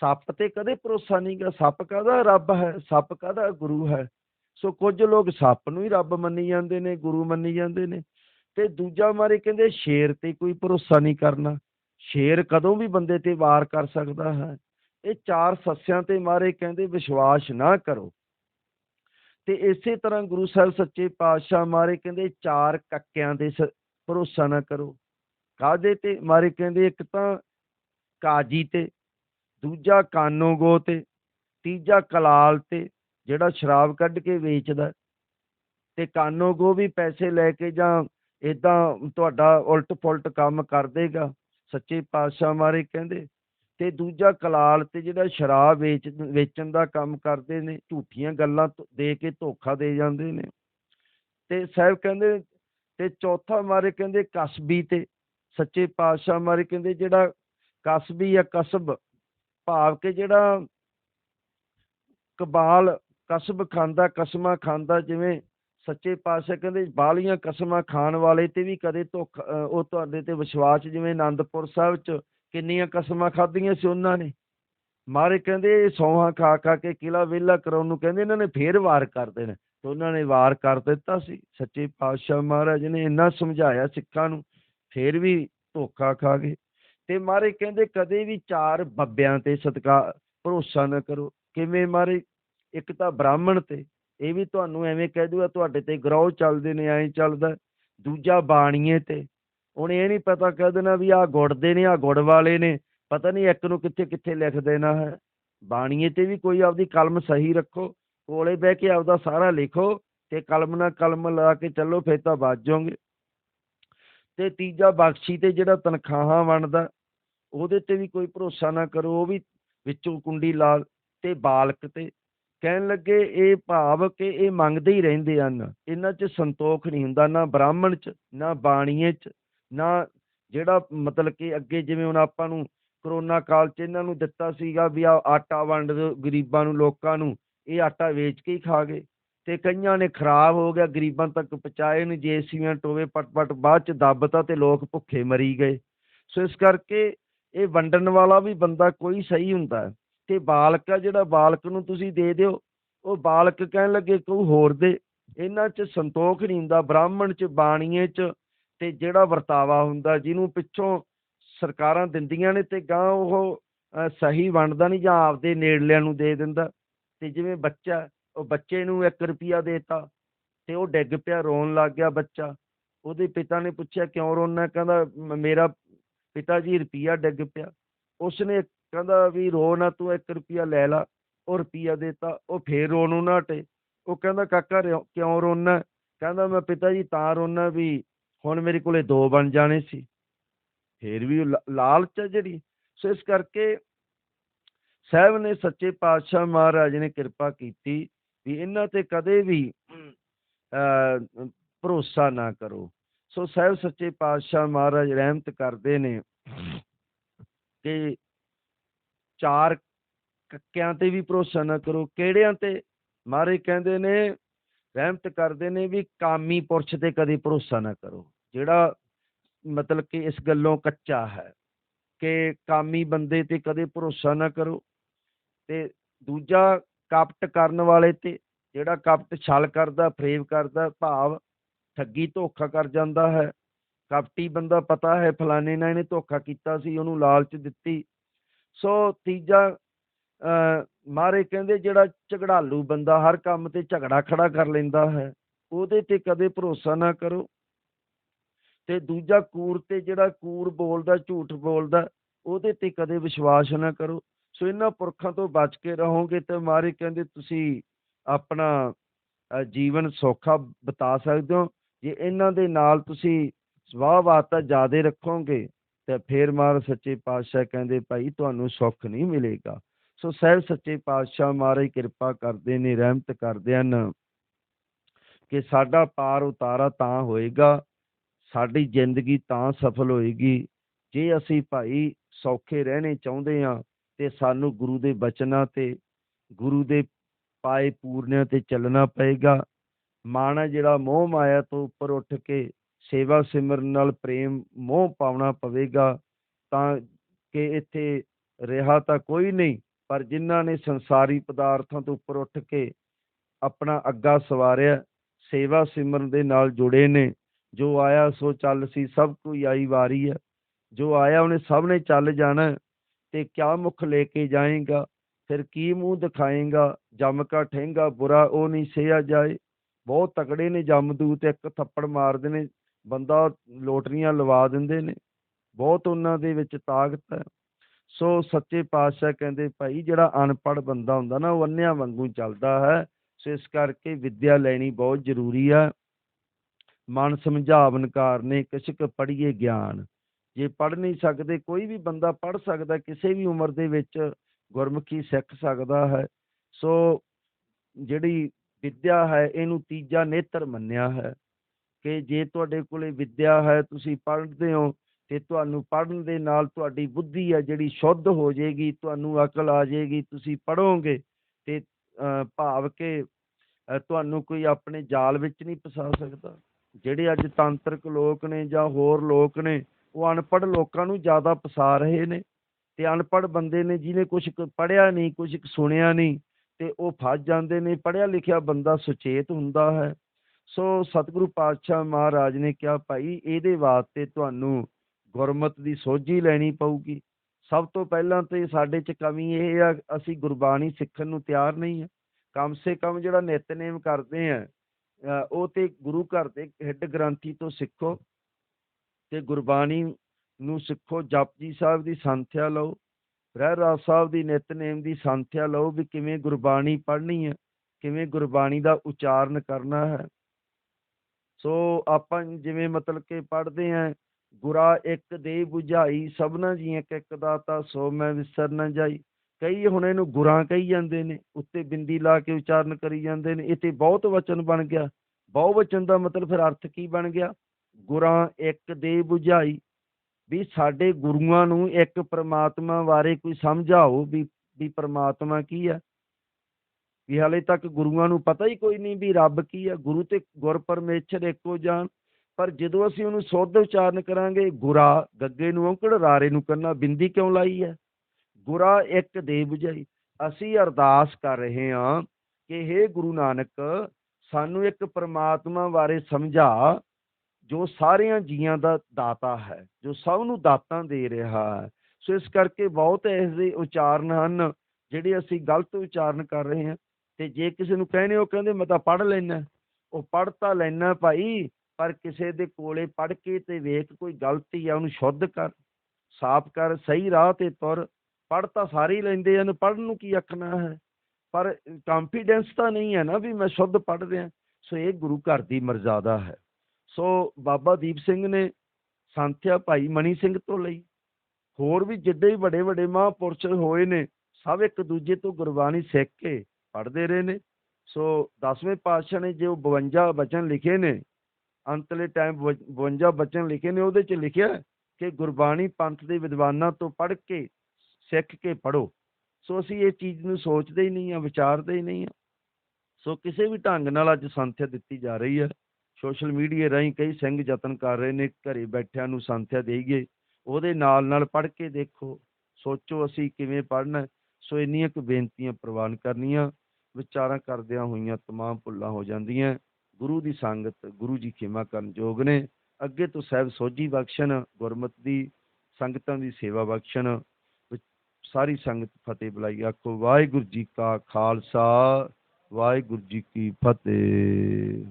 ਸੱਪ ਤੇ ਕਦੇ ਭਰੋਸਾ ਨਹੀਂ ਗਾ, ਸੱਪ ਕਾਹਦਾ ਰੱਬ ਹੈ, ਸੱਪ ਕਾਹਦਾ ਗੁਰੂ ਹੈ? ਸੋ ਕੁਝ ਲੋਕ ਸੱਪ ਨੂੰ ਹੀ ਰੱਬ ਮੰਨੀ ਜਾਂਦੇ ਨੇ, ਗੁਰੂ ਮੰਨੀ ਜਾਂਦੇ ਨੇ। ਤੇ ਦੂਜਾ ਮਾਰੇ ਕਹਿੰਦੇ ਸ਼ੇਰ ਤੇ ਕੋਈ ਭਰੋਸਾ ਨਹੀਂ ਕਰਨਾ। ਸ਼ੇਰ ਕਦੋਂ ਵੀ ਬੰਦੇ ਤੇ ਵਾਰ ਕਰ ਸਕਦਾ ਹੈ। ਇਹ ਚਾਰ ਸੱਸਿਆਂ ਤੇ ਮਾਰੇ ਕਹਿੰਦੇ ਵਿਸ਼ਵਾਸ ਨਾ ਕਰੋ। ਤੇ ਇਸੇ ਤਰ੍ਹਾਂ ਗੁਰੂ ਸਾਹਿਬ ਸੱਚੇ ਪਾਤਸ਼ਾਹ ਮਾਰੇ ਕਹਿੰਦੇ ਚਾਰ ਕੱਕਿਆਂ ਦੇ ਭਰੋਸਾ ਨਾ ਕਰੋ। ਕਾਹਦੇ ਤੇ? ਮਾਰੇ ਕਹਿੰਦੇ ਇੱਕ ਤਾਂ ਕਾਜੀ ਤੇ, ਦੂਜਾ ਕਾਨੂੰਗੋ ਤੇ, ਤੀਜਾ ਕਲਾਲ ਤੇ, ਜਿਹੜਾ ਸ਼ਰਾਬ ਕੱਢ ਕੇ ਵੇਚਦਾ। ਤੇ ਕਾਨੂੰਗੋ ਵੀ ਪੈਸੇ ਲੈ ਕੇ ਜਾਂ ਇਦਾਂ ਤੁਹਾਡਾ ਉਲਟ ਪੁਲਟ ਕੰਮ ਕਰ ਦੇਗਾ ਸੱਚੇ ਪਾਤਸ਼ਾਹ ਮਾਰੇ ਕਹਿੰਦੇ, ਤੇ ਦੂਜਾ ਕਲਾਲ ਤੇ ਜਿਹੜਾ ਸ਼ਰਾਬ ਵੇਚ, ਵੇਚਣ ਦਾ ਕੰਮ ਕਰਦੇ ਨੇ, ਝੂਠੀਆਂ ਗੱਲਾਂ ਦੇ ਕੇ ਧੋਖਾ ਦੇ ਜਾਂਦੇ ਨੇ। ਤੇ ਸਾਹਿਬ ਕਹਿੰਦੇ, ਤੇ ਚੌਥਾ ਮਾਰੇ ਕਹਿੰਦੇ ਕਸਬੀ ਤੇ। ਸੱਚੇ ਪਾਤਸ਼ਾਹ ਮਾਰੇ ਕਹਿੰਦੇ ਜਿਹੜਾ ਕਸਬੀ ਜਾਂ ਕਸਬ, ਭਾਵ ਕਿ ਜਿਹੜਾ ਕਬਾਲ ਕਸਬ ਖਾਂਦਾ, ਕਸਮਾਂ ਖਾਂਦਾ, ਜਿਵੇਂ ਸੱਚੇ ਪਾਤਸ਼ਾਹ ਕਹਿੰਦੇ ਬਾਲੀਆਂ ਕਸਮਾਂ ਖਾਣ ਵਾਲੇ ਤੇ ਵੀ ਕਦੇ ਧੋਖਾ ਉਹ ਤੁਹਾਡੇ ਤੇ ਵਿਸ਼ਵਾਸ ਜਿਵੇਂ ਆਨੰਦਪੁਰ ਸਾਹਿਬ ਚ ਕਿੰਨੀਆਂ ਕਸਮਾਂ ਖਾਧੀਆਂ ਸੀ ਉਹਨਾਂ ਨੇ। ਮਾਰੇ ਕਹਿੰਦੇ ਇਹ ਸੌਹਾਂ ਖਾ ਖਾ ਕੇ ਕਿਲਾ ਵਿਹਲਾ ਕਰਾਉਣ ਨੂੰ ਕਹਿੰਦੇ ਇਹਨਾਂ ਨੇ ਫੇਰ ਵਾਰ ਕਰ ਦੇਣਾ ਤੇ ਉਹਨਾਂ ਨੇ ਵਾਰ ਕਰ ਦਿੱਤਾ ਸੀ। ਸੱਚੇ ਪਾਤਸ਼ਾਹ ਮਹਾਰਾਜ ਨੇ ਇੰਨਾ ਸਮਝਾਇਆ ਸਿੱਖਾਂ ਨੂੰ, ਫੇਰ ਵੀ ਧੋਖਾ ਖਾ ਗਏ। ਤੇ ਮਾਰੇ ਕਹਿੰਦੇ ਕਦੇ ਵੀ ਚਾਰ ਬੱਬਿਆਂ ਤੇ ਸਤਕਾ ਭਰੋਸਾ ਨਾ ਕਰੋ। ਕਿਵੇਂ ਮਾਰੇ ਇੱਕ ਤਾਂ ਬ੍ਰਾਹਮਣ ਤੇ ਇਹ ਵੀ ਤੁਹਾਨੂੰ ਐਵੇਂ ਕਹਿ ਦੂਗਾ, ਤੁਹਾਡੇ ਤੇ ਗਰੋਹ ਚੱਲਦੇ ਨੇ, ਐਂ ਚੱਲਦਾ, ਦੂਜਾ ਬਾਣੀਏ ਤੇ। ਉਹਨੇ ਇਹ ਨਹੀਂ ਪਤਾ ਕਹਿ ਦੇਣਾ ਵੀ ਆਹ ਗੁੜ ਦੇ ਨੇ, ਆਹ ਗੁੜ ਵਾਲੇ ਨੇ, ਪਤਾ ਨਹੀਂ ਇੱਕ ਨੂੰ ਕਿੱਥੇ ਕਿੱਥੇ ਲਿਖ ਦੇਣਾ ਹੈ। ਬਾਣੀਏ ਤੇ ਵੀ ਕੋਈ ਆਪਦੀ ਕਲਮ ਸਹੀ ਰੱਖੋ, ਕੋਲੇ ਬਹਿ ਕੇ ਆਪਦਾ ਸਾਰਾ ਲਿਖੋ ਤੇ ਕਲਮ ਨਾਲ ਕਲਮ ਲਾ ਕੇ ਚੱਲੋ, ਫਿਰ ਤਾਂ ਬਚ ਜਾਓਗੇ। ਤੇ ਤੀਜਾ ਬਖਸ਼ੀ ਤੇ ਜਿਹੜਾ ਤਨਖਾਹਾਂ ਵੰਡਦਾ, ਉਹਦੇ ਤੇ ਵੀ ਕੋਈ ਭਰੋਸਾ ਨਾ ਕਰੋ, ਉਹ ਵੀ ਵਿੱਚੋਂ ਕੁੰਡੀ ਲਾ ਤੇ ਬਾਲਕ ਤੇ। ਕਹਿਣ ਲੱਗੇ, ਇਹ ਭਾਵ ਕਿ ਇਹ ਮੰਗਦੇ ਹੀ ਰਹਿੰਦੇ ਹਨ। ਇਹਨਾਂ 'ਚ ਸੰਤੋਖ ਨਹੀਂ ਹੁੰਦਾ, ਨਾ ਬ੍ਰਾਹਮਣ 'ਚ, ਨਾ ਬਾਣੀਏ 'ਚ, ਨਾ ਜਿਹੜਾ ਮਤਲਬ ਕਿ ਅੱਗੇ ਜਿਵੇਂ ਹੁਣ ਆਪਾਂ ਨੂੰ ਕਰੋਨਾ ਕਾਲ 'ਚ ਇਹਨਾਂ ਨੂੰ ਦਿੱਤਾ ਸੀਗਾ ਵੀ ਆ ਆਟਾ ਵੰਡ ਦਿਓ ਗਰੀਬਾਂ ਨੂੰ, ਲੋਕਾਂ ਨੂੰ, ਇਹ ਆਟਾ ਵੇਚ ਕੇ ਹੀ ਖਾ ਗਏ। ਤੇ ਕਈਆਂ ਨੇ ਖਰਾਬ ਹੋ ਗਿਆ, ਗਰੀਬਾਂ ਤੱਕ ਪਹੁੰਚਾਏ ਨੂੰ, ਜੇਸੀਆਂ ਟੋਵੇ ਪਟ-ਪਟ ਬਾਅਦ 'ਚ ਦੱਬਤਾ ਤੇ ਲੋਕ ਭੁੱਖੇ ਮਰੀ ਗਏ। ਸੋ ਇਸ ਕਰਕੇ ਇਹ ਵੰਡਣ ਵਾਲਾ ਵੀ ਬੰਦਾ ਕੋਈ ਸਹੀ ਹੁੰਦਾ ਤੇ ਬਾਲਕ ਆ ਜਿਹੜਾ ਬਾਲਕ ਨੂੰ ਤੁਸੀਂ ਦੇ ਦਿਓ, ਉਹ ਬਾਲਕ ਕਹਿਣ ਲੱਗੇ ਕੋਈ ਹੋਰ ਦੇ। ਇਹਨਾਂ 'ਚ ਸੰਤੋਖ ਨਹੀਂ ਹੁੰਦਾ, ਬ੍ਰਾਹਮਣ 'ਚ ਬਾਣੀਏ 'ਚ ਤੇ ਜਿਹੜਾ ਵਰਤਾਵਾ ਹੁੰਦਾ, ਜਿਹਨੂੰ ਪਿੱਛੋਂ ਸਰਕਾਰਾਂ ਦਿੰਦੀਆਂ ਨੇ ਤੇ ਗਾਂ ਉਹ ਸਹੀ ਵੰਡਦਾ ਨਹੀਂ ਜਾਂ ਆਪਦੇ ਨੇੜਲਿਆਂ ਨੂੰ ਦੇ ਦਿੰਦਾ। ਤੇ ਜਿਵੇਂ ਬੱਚਾ, ਉਹ ਬੱਚੇ ਨੂੰ 1 ਰੁਪਿਆ ਦੇਤਾ ਤੇ ਉਹ ਡਿੱਗ ਪਿਆ, ਰੋਣ ਲੱਗ ਗਿਆ ਬੱਚਾ। ਉਹਦੇ ਪਿਤਾ ਨੇ ਪੁੱਛਿਆ, ਕਿਉਂ ਰੋਣਾ ਕਹਿੰਦਾ ਮੇਰਾ ਪਿਤਾ ਜੀ ਰੁਪਿਆ ਡਿੱਗ ਪਿਆ। ਉਸਨੇ ਕਹਿੰਦਾ ਵੀ ਰੋ ਨਾ ਤੂੰ 1 ਰੁਪਿਆ ਲੈ ਲਾ ਉਹ ਰੁਪਿਆ ਦੇਤਾ ਉਹ ਫੇਰ ਰੋਣ ਨੂੰ ਹਟੇ। ਉਹ ਕਹਿੰਦਾ ਕਾਕਾ ਕਿਉਂ ਰੋਣਾ ਕਹਿੰਦਾ ਮੈਂ ਪਿਤਾ ਜੀ ਤਾਂ ਰੋਣਾ ਵੀ ਹੁਣ ਮੇਰੇ ਕੋਲੇ ਦੋ ਬਣ ਜਾਣੇ ਸੀ। ਫੇਰ ਵੀ ਲਾਲਚ ਜਿਹੜੀ। ਸੋ ਇਸ ਕਰਕੇ ਸਾਹਿਬ ਨੇ ਸੱਚੇ ਪਾਤਸ਼ਾਹ ਮਹਾਰਾਜ ਨੇ ਕਿਰਪਾ ਕੀਤੀ ਵੀ ਇਹਨਾਂ ਤੇ ਕਦੇ ਵੀ ਅਹ, ਭਰੋਸਾ ਨਾ ਕਰੋ। ਸੋ ਸਾਹਿਬ ਸੱਚੇ ਪਾਤਸ਼ਾਹ ਮਹਾਰਾਜ ਰਹਿਮਤ ਕਰਦੇ ਨੇ ਕਿ ਚਾਰ ਕੱਕਿਆਂ ਤੇ ਵੀ ਭਰੋਸਾ ਨਾ ਕਰੋ। ਕਿਹੜਿਆਂ ਤੇ? ਮਹਾਰਾਜ ਕਹਿੰਦੇ ਨੇ, ਰਹਿਮਤ ਕਰਦੇ ਨੇ ਵੀ ਕਾਮੀ ਪੁਰਸ਼ ਤੇ ਕਦੇ ਭਰੋਸਾ ਨਾ ਕਰੋ। ਜਿਹੜਾ ਮਤਲਬ ਕਿ ਇਸ ਗੱਲੋਂ ਕੱਚਾ ਹੈ ਕਿ ਕਾਮੀ ਬੰਦੇ ਤੇ ਕਦੇ ਭਰੋਸਾ ਨਾ ਕਰੋ ਤੇ ਦੂਜਾ ਕਪਟ ਕਰਨ ਵਾਲੇ ਤੇ ਜਿਹੜਾ ਕਪਟ ਛਲ ਕਰਦਾ ਫਰੇਬ ਕਰਦਾ, ਭਾਵ ਠੱਗੀ ਧੋਖਾ ਕਰ ਜਾਂਦਾ ਹੈ। ਕਪਟੀ ਬੰਦਾ ਪਤਾ ਹੈ, ਫਲਾਣੇ ਨਾਲ ਇਹਨੇ ਧੋਖਾ ਕੀਤਾ ਸੀ, ਉਹਨੂੰ ਲਾਲਚ ਦਿੱਤੀ। ਸੋ ਤੀਜਾ ਅਹ, ਮਾਰੇ ਕਹਿੰਦੇ ਜਿਹੜਾ ਝਗੜਾਲੂ ਬੰਦਾ ਹਰ ਕੰਮ ਤੇ ਝਗੜਾ ਖੜਾ ਕਰ ਲੈਂਦਾ ਹੈ ਉਹਦੇ ਤੇ ਕਦੇ ਭਰੋਸਾ ਨਾ ਕਰੋ। ਤੇ ਦੂਜਾ ਕੂਰ ਤੇ ਜਿਹੜਾ ਕੂਰ ਬੋਲਦਾ ਝੂਠ ਬੋਲਦਾ ਉਹਦੇ ਤੇ ਕਦੇ ਵਿਸ਼ਵਾਸ ਨਾ ਕਰੋ। ਸੋ ਇਹਨਾਂ ਪੁਰਖਾਂ ਤੋਂ ਬਚ ਕੇ ਰਹੋਗੇ ਤੇ ਮਾਰੇ ਕਹਿੰਦੇ ਤੁਸੀਂ ਆਪਣਾ ਜੀਵਨ ਸੌਖਾ ਬਤਾ ਸਕਦੇ ਹੋ। ਜੇ ਇਹਨਾਂ ਦੇ ਨਾਲ ਤੁਸੀਂ ਸਵਾਹ ਵਾਤਾ ਜ਼ਿਆਦਾ ਰੱਖੋਗੇ ਤੇ ਫੇਰ ਮਾਰ ਸੱਚੇ ਪਾਤਸ਼ਾਹ ਕਹਿੰਦੇ, ਭਾਈ, ਤੁਹਾਨੂੰ ਸੁੱਖ ਨਹੀਂ ਮਿਲੇਗਾ। ਸੋ ਸਹਿਬ ਸੱਚੇ ਪਾਤਸ਼ਾਹ ਮਹਾਰਾਜ ਕਿਰਪਾ ਕਰਦੇ ਨੇ, ਰਹਿਮਤ ਕਰਦੇ ਹਨ ਕਿ ਸਾਡਾ ਪਾਰ ਉਤਾਰਾ ਤਾਂ ਹੋਏਗਾ, ਸਾਡੀ ਜ਼ਿੰਦਗੀ ਤਾਂ ਸਫਲ ਹੋਏਗੀ। ਜੇ ਅਸੀਂ ਭਾਈ ਸੌਖੇ ਰਹਿਣੇ ਚਾਹੁੰਦੇ ਹਾਂ ਤੇ ਸਾਨੂੰ ਗੁਰੂ ਦੇ ਬਚਨਾਂ ਤੇ, ਗੁਰੂ ਦੇ ਪਾਏ ਪੂਰਨਿਆਂ ਤੇ ਚੱਲਣਾ ਪਏਗਾ। ਮਾਣਾ ਜਿਹੜਾ ਮੋਹ ਮਾਇਆ ਤੋਂ ਉੱਪਰ ਉੱਠ ਕੇ ਸੇਵਾ ਸਿਮਰਨ ਨਾਲ ਪ੍ਰੇਮ, ਮੋਹ ਪਾਉਣਾ ਪਵੇਗਾ ਤਾਂ ਕਿ ਇੱਥੇ ਰਿਹਾ ਤਾਂ ਕੋਈ ਨਹੀਂ, ਪਰ ਜਿਨ੍ਹਾਂ ਨੇ ਸੰਸਾਰੀ ਪਦਾਰਥਾਂ ਤੋਂ ਉੱਪਰ ਉੱਠ ਕੇ ਆਪਣਾ ਅੱਗਾ ਸਵਾਰਿਆ, ਸੇਵਾ ਸਿਮਰਨ ਦੇ ਨਾਲ ਜੁੜੇ ਨੇ। ਜੋ ਆਇਆ ਸੋ ਚੱਲ ਸੀ, ਸਭ ਕੋਈ ਆਈ ਵਾਰੀ ਹੈ ਜੋ ਆਇਆ ਉਹਨੇ ਸਭ ਨੇ ਚੱਲ ਜਾਣਾ ਤੇ ਕਿਆ ਮੁਖ ਲੈ ਕੇ ਜਾਏਗਾ? ਫਿਰ ਕੀ ਮੂੰਹ ਦਿਖਾਏਗਾ? ਜਮ ਕਾ ਠੇਂਗਾ ਬੁਰਾ, ਉਹ ਨਹੀਂ ਸਿਆ ਜਾਏ। ਬਹੁਤ ਤਕੜੇ ਨੇ ਜਮਦੂਤ, ਇੱਕ ਥੱਪੜ ਮਾਰਦੇ ਨੇ। ਬੰਦਾ ਲੋਟਰੀਆਂ ਲਵਾ ਦਿੰਦੇ ਨੇ, ਬਹੁਤ ਉਹਨਾਂ ਦੇ ਵਿੱਚ ਤਾਕਤ ਹੈ। ਸੋ ਸੱਚੇ ਪਾਤਸ਼ਾਹ ਕਹਿੰਦੇ, ਭਾਈ ਜਿਹੜਾ ਅਨਪੜ੍ਹ ਬੰਦਾ ਹੁੰਦਾ ਨਾ, ਉਹ ਅੰਨਿਆਂ ਵਾਂਗੂ ਚੱਲਦਾ ਹੈ। ਸੋ ਇਸ ਕਰਕੇ ਵਿੱਦਿਆ ਲੈਣੀ ਬਹੁਤ ਜ਼ਰੂਰੀ ਹੈ। ਮਨ ਸਮਝਾਵਨ ਕਾਰਨੇ ਕਿਛਕ ਪੜ੍ਹੀਏ ਗਿਆਨ। ਜੇ ਪੜ੍ਹ ਨਹੀਂ ਸਕਦੇ, ਕੋਈ ਵੀ ਬੰਦਾ ਪੜ੍ਹ ਸਕਦਾ, ਕਿਸੇ ਵੀ ਉਮਰ ਦੇ ਵਿੱਚ ਗੁਰਮੁਖੀ ਸਿੱਖ ਸਕਦਾ ਹੈ। ਸੋ ਜਿਹੜੀ ਵਿੱਦਿਆ ਹੈ, ਇਹਨੂੰ ਤੀਜਾ ਨੇਤਰ ਮੰਨਿਆ ਹੈ। ਕਿ ਜੇ ਤੁਹਾਡੇ ਕੋਲੇ ਵਿੱਦਿਆ ਹੈ, ਤੁਸੀਂ ਪੜ੍ਹਦੇ ਹੋ, ਤੇ ਤੁਹਾਨੂੰ ਪੜ੍ਹਨ ਦੇ ਨਾਲ ਤੁਹਾਡੀ ਬੁੱਧੀ ਹੈ ਜਿਹੜੀ ਸ਼ੁੱਧ ਹੋ ਜਾਏਗੀ, ਤੁਹਾਨੂੰ ਅਕਲ ਆ ਜਾਏਗੀ, ਤੁਸੀਂ ਪੜੋਗੇ ਤੇ ਭਾਵ ਕਿ ਤੁਹਾਨੂੰ ਕੋਈ ਆਪਣੇ ਜਾਲ ਵਿੱਚ ਨਹੀਂ ਫਸਾ ਸਕਦਾ। ਜਿਹੜੇ ਅੱਜ ਤਾਂਤਰਿਕ ਲੋਕ ਨੇ ਜਾਂ ਹੋਰ ਲੋਕ ਨੇ, ਉਹ ਅਨਪੜ੍ਹ ਲੋਕਾਂ ਨੂੰ ਜ਼ਿਆਦਾ ਫਸਾ ਰਹੇ ਨੇ, ਤੇ ਅਨਪੜ੍ਹ ਬੰਦੇ ਨੇ ਜਿਹਨੇ ਕੁਝ ਪੜ੍ਹਿਆ ਨਹੀਂ ਕੁਝ ਸੁਣਿਆ ਨਹੀਂ, ਤੇ ਉਹ ਫਸ ਜਾਂਦੇ ਨੇ, ਪੜ੍ਹਿਆ ਲਿਖਿਆ ਬੰਦਾ ਸੁਚੇਤ ਹੁੰਦਾ ਹੈ। ਸੋ ਸਤਿਗੁਰੂ ਪਾਤਸ਼ਾਹ ਮਹਾਰਾਜ ਨੇ ਕਿਹਾ, ਭਾਈ, ਇਹਦੇ ਵਾਸਤੇ ਤੁਹਾਨੂੰ ਗੁਰਮਤ ਦੀ ਸੋਝੀ ਲੈਣੀ ਪਊਗੀ। ਸਭ ਤੋਂ ਪਹਿਲਾਂ ਤੇ ਸਾਡੇ 'ਚ ਕਮੀ ਇਹ ਆ, ਅਸੀਂ ਗੁਰਬਾਣੀ ਸਿੱਖਣ ਨੂੰ ਤਿਆਰ ਨਹੀਂ ਆ। ਕਮ ਸੇ ਕਮ ਜਿਹੜਾ ਨਿਤਨੇਮ ਕਰਦੇ ਆ ਉਹ ਤੇ ਗੁਰੂ ਘਰ ਦੇ ਹੈੱਡ ਗ੍ਰੰਥੀ ਤੋਂ ਸਿੱਖੋ ਤੇ ਗੁਰਬਾਣੀ ਨੂੰ ਸਿੱਖੋ। ਜਪਜੀ ਸਾਹਿਬ ਦੀ ਸੰਥਿਆ ਲਓ ਰਹਿ ਰਾਜ ਸਾਹਿਬ ਦੀ ਨਿਤਨੇਮ ਦੀ ਸੰਥਿਆ ਲਓ ਵੀ ਕਿਵੇਂ ਗੁਰਬਾਣੀ ਪੜ੍ਹਨੀ ਹੈ ਕਿਵੇਂ ਗੁਰਬਾਣੀ ਦਾ ਉਚਾਰਨ ਕਰਨਾ ਹੈ। ਸੋ ਆਪਾਂ ਜਿਵੇਂ ਮਤਲਬ ਕਿ ਪੜ੍ਹਦੇ ਆਂ ਗੁਰਾ ਇੱਕ ਦੇ 부ਝਾਈ ਸਭਨਾ ਜੀ ਇੱਕ ਇੱਕ ਦਾਤਾ, ਸੋ ਮੈਂ ਵਿਸਰ ਨਾ ਜਾਈ। ਕਈ ਹੁਣ ਇਹਨੂੰ ਗੁਰਾਂ ਕਹੀ ਜਾਂਦੇ ਨੇ, ਉੱਤੇ ਬਿੰਦੀ ਲਾ ਕੇ ਉਚਾਰਨ ਕਰੀ ਜਾਂਦੇ ਨੇ, ਇਹ ਤੇ ਬਹੁਤ ਵਚਨ ਬਣ ਗਿਆ। ਬਹੁ ਵਚਨ ਦਾ ਮਤਲਬ ਫਿਰ ਅਰਥ ਕੀ ਬਣ ਗਿਆ? ਗੁਰਾਂ ਇੱਕ ਦੇ 부ਝਾਈ ਵੀ ਸਾਡੇ ਗੁਰੂਆਂ ਨੂੰ ਇੱਕ ਪ੍ਰਮਾਤਮਾ ਬਾਰੇ ਕੋਈ ਸਮਝਾਓ ਵੀ ਵੀ ਪ੍ਰਮਾਤਮਾ ਕੀ ਹੈ ਵੀ ਹਾਲੇ ਤੱਕ ਗੁਰੂਆਂ ਨੂੰ ਪਤਾ ਹੀ ਕੋਈ ਨਹੀਂ ਵੀ ਰੱਬ ਕੀ ਹੈ ਗੁਰੂ ਤੇ ਗੁਰ ਪਰਮੇਸ਼ਰ ਇੱਕੋ ਜਾਣ ਪਰ ਜਦੋਂ ਅਸੀਂ ਉਹਨੂੰ ਸੋਧ ਉਚਾਰਨ ਕਰਾਂਗੇ, ਗੁਰਾ ਗੱਗੇ ਨੂੰ ਔਂਕੜ, ਰਾਰੇ ਨੂੰ ਕੰਨਾ, ਬਿੰਦੀ ਕਿਉਂ ਲਾਈ ਹੈ ਗੁਰਾ ਇੱਕ ਦੇ 부ਝਾਈ ਅਸੀਂ ਅਰਦਾਸ ਕਰ ਰਹੇ ਹਾਂ ਕਿ ਹੇ ਗੁਰੂ ਨਾਨਕ, ਸਾਨੂੰ ਇੱਕ ਪਰਮਾਤਮਾ ਬਾਰੇ ਸਮਝਾ, ਜੋ ਸਾਰਿਆਂ ਜੀਆਂ ਦਾ ਦਾਤਾ ਹੈ, ਜੋ ਸਭ ਨੂੰ ਦਾਤਾਂ ਦੇ ਰਿਹਾ ਹੈ। ਸੋ ਇਸ ਕਰਕੇ ਬਹੁਤ ਐਸੇ ਉਚਾਰਨ ਹਨ, ਜਿਹੜੇ ਅਸੀਂ ਗਲਤ ਉਚਾਰਨ ਕਰ ਰਹੇ ਹਾਂ। ਤੇ ਜੇ ਕਿਸੇ ਨੂੰ ਕਹਿੰਦੇ ਉਹ ਕਹਿੰਦੇ ਮੈਂ ਤਾਂ ਪੜ੍ਹ ਲੈਣਾ ਉਹ ਪੜ੍ਹ ਤਾਂ ਲੈਣਾ ਭਾਈ, ਪਰ ਕਿਸੇ ਦੇ ਕੋਲੇ ਪੜ੍ਹ ਕੇ ਤੇ ਵੇਖ ਕੋਈ ਗਲਤੀ ਆ, ਉਹਨੂੰ ਸ਼ੁੱਧ ਕਰ, ਸਾਫ਼ ਕਰ, ਸਹੀ ਰਾਹ ਤੇ ਤੁਰ। ਪੜ੍ਹ ਤਾਂ ਸਾਰੇ ਲੈਂਦੇ ਹਨ, ਪੜ੍ਹਨ ਨੂੰ ਕੀ ਆਖਣਾ ਹੈ? ਪਰ ਕੰਫੀਡੈਂਸ ਤਾਂ ਨਹੀਂ ਹੈ ਨਾ ਵੀ ਮੈਂ ਸ਼ੁੱਧ ਪੜ੍ਹ ਰਿਹਾ। ਸੋ ਇਹ ਗੁਰੂ ਘਰ ਦੀ ਮਰਜ਼ਾਦਾ ਹੈ। ਸੋ ਬਾਬਾ ਦੀਪ ਸਿੰਘ ਨੇ ਸੰਥਿਆ ਭਾਈ ਮਣੀ ਸਿੰਘ ਤੋਂ ਲਈ। ਹੋਰ ਵੀ ਜਿੱਡੇ ਹੀ ਵੱਡੇ ਵੱਡੇ ਮਹਾਂਪੁਰਸ਼ ਹੋਏ ਨੇ, ਸਭ ਇੱਕ ਦੂਜੇ ਤੋਂ ਗੁਰਬਾਣੀ ਸਿੱਖ ਕੇ ਪੜ੍ਹਦੇ ਰਹੇ ਨੇ। ਸੋ 10ਵੇਂ ਪਾਤਸ਼ਾਹ ਨੇ ਜੋ 52 ਬਚਨ ਲਿਖੇ ਨੇ ਅੰਤਲੇ ਟਾਈਮ 52 ਬਚਨ ਲਿਖੇ ਨੇ, ਉਹਦੇ 'ਚ ਲਿਖਿਆ ਕਿ ਗੁਰਬਾਣੀ ਪੰਥ ਦੇ ਵਿਦਵਾਨਾਂ ਤੋਂ ਪੜ੍ਹ ਕੇ, ਸਿੱਖ ਕੇ ਪੜੋ ਸੋ ਅਸੀਂ ਇਹ ਚੀਜ਼ ਨੂੰ ਸੋਚਦੇ ਹੀ ਨਹੀਂ ਆ ਵਿਚਾਰਦੇ ਹੀ ਨਹੀਂ ਆ ਸੋ ਕਿਸੇ ਵੀ ਢੰਗ ਨਾਲ ਅੱਜ ਸੰਥਿਆ ਦਿੱਤੀ ਜਾ ਰਹੀ ਹੈ। ਸੋਸ਼ਲ ਮੀਡੀਆ ਰਾਹੀਂ ਕਈ ਸਿੰਘ ਯਤਨ ਕਰ ਰਹੇ ਨੇ, ਘਰੇ ਬੈਠਿਆਂ ਨੂੰ ਸੰਥਿਆ ਦੇਈਏ। ਉਹਦੇ ਨਾਲ ਨਾਲ ਪੜ੍ਹ ਕੇ ਦੇਖੋ, ਸੋਚੋ ਅਸੀਂ ਕਿਵੇਂ ਪੜ੍ਹਨਾ ਸੋ ਇੰਨੀਆਂ ਕੁ ਬੇਨਤੀਆਂ ਪ੍ਰਵਾਨ ਕਰਨੀਆਂ। ਵਿਚਾਰਾਂ ਕਰਦਿਆਂ ਹੋਈਆਂ ਤਮਾਮ ਭੁੱਲਾਂ ਹੋ ਜਾਂਦੀਆਂ। ਗੁਰੂ ਦੀ ਸੰਗਤ, ਗੁਰੂ ਜੀ ਖਿਮਾ ਕਰਨ ਯੋਗ ਨੇ। ਅੱਗੇ ਤੋਂ ਸਾਹਿਬ ਸੋਝੀ ਬਖਸ਼ਣ, ਗੁਰਮਤ ਦੀ, ਸੰਗਤਾਂ ਦੀ ਸੇਵਾ ਬਖਸ਼ਣ। ਸਾਰੀ ਸੰਗਤ ਫਤਿਹ ਬੁਲਾਈ ਆਖੋ, ਵਾਹਿਗੁਰੂ ਜੀ ਕਾ ਖਾਲਸਾ, ਵਾਹਿਗੁਰੂ ਜੀ ਕੀ ਫਤਿਹ।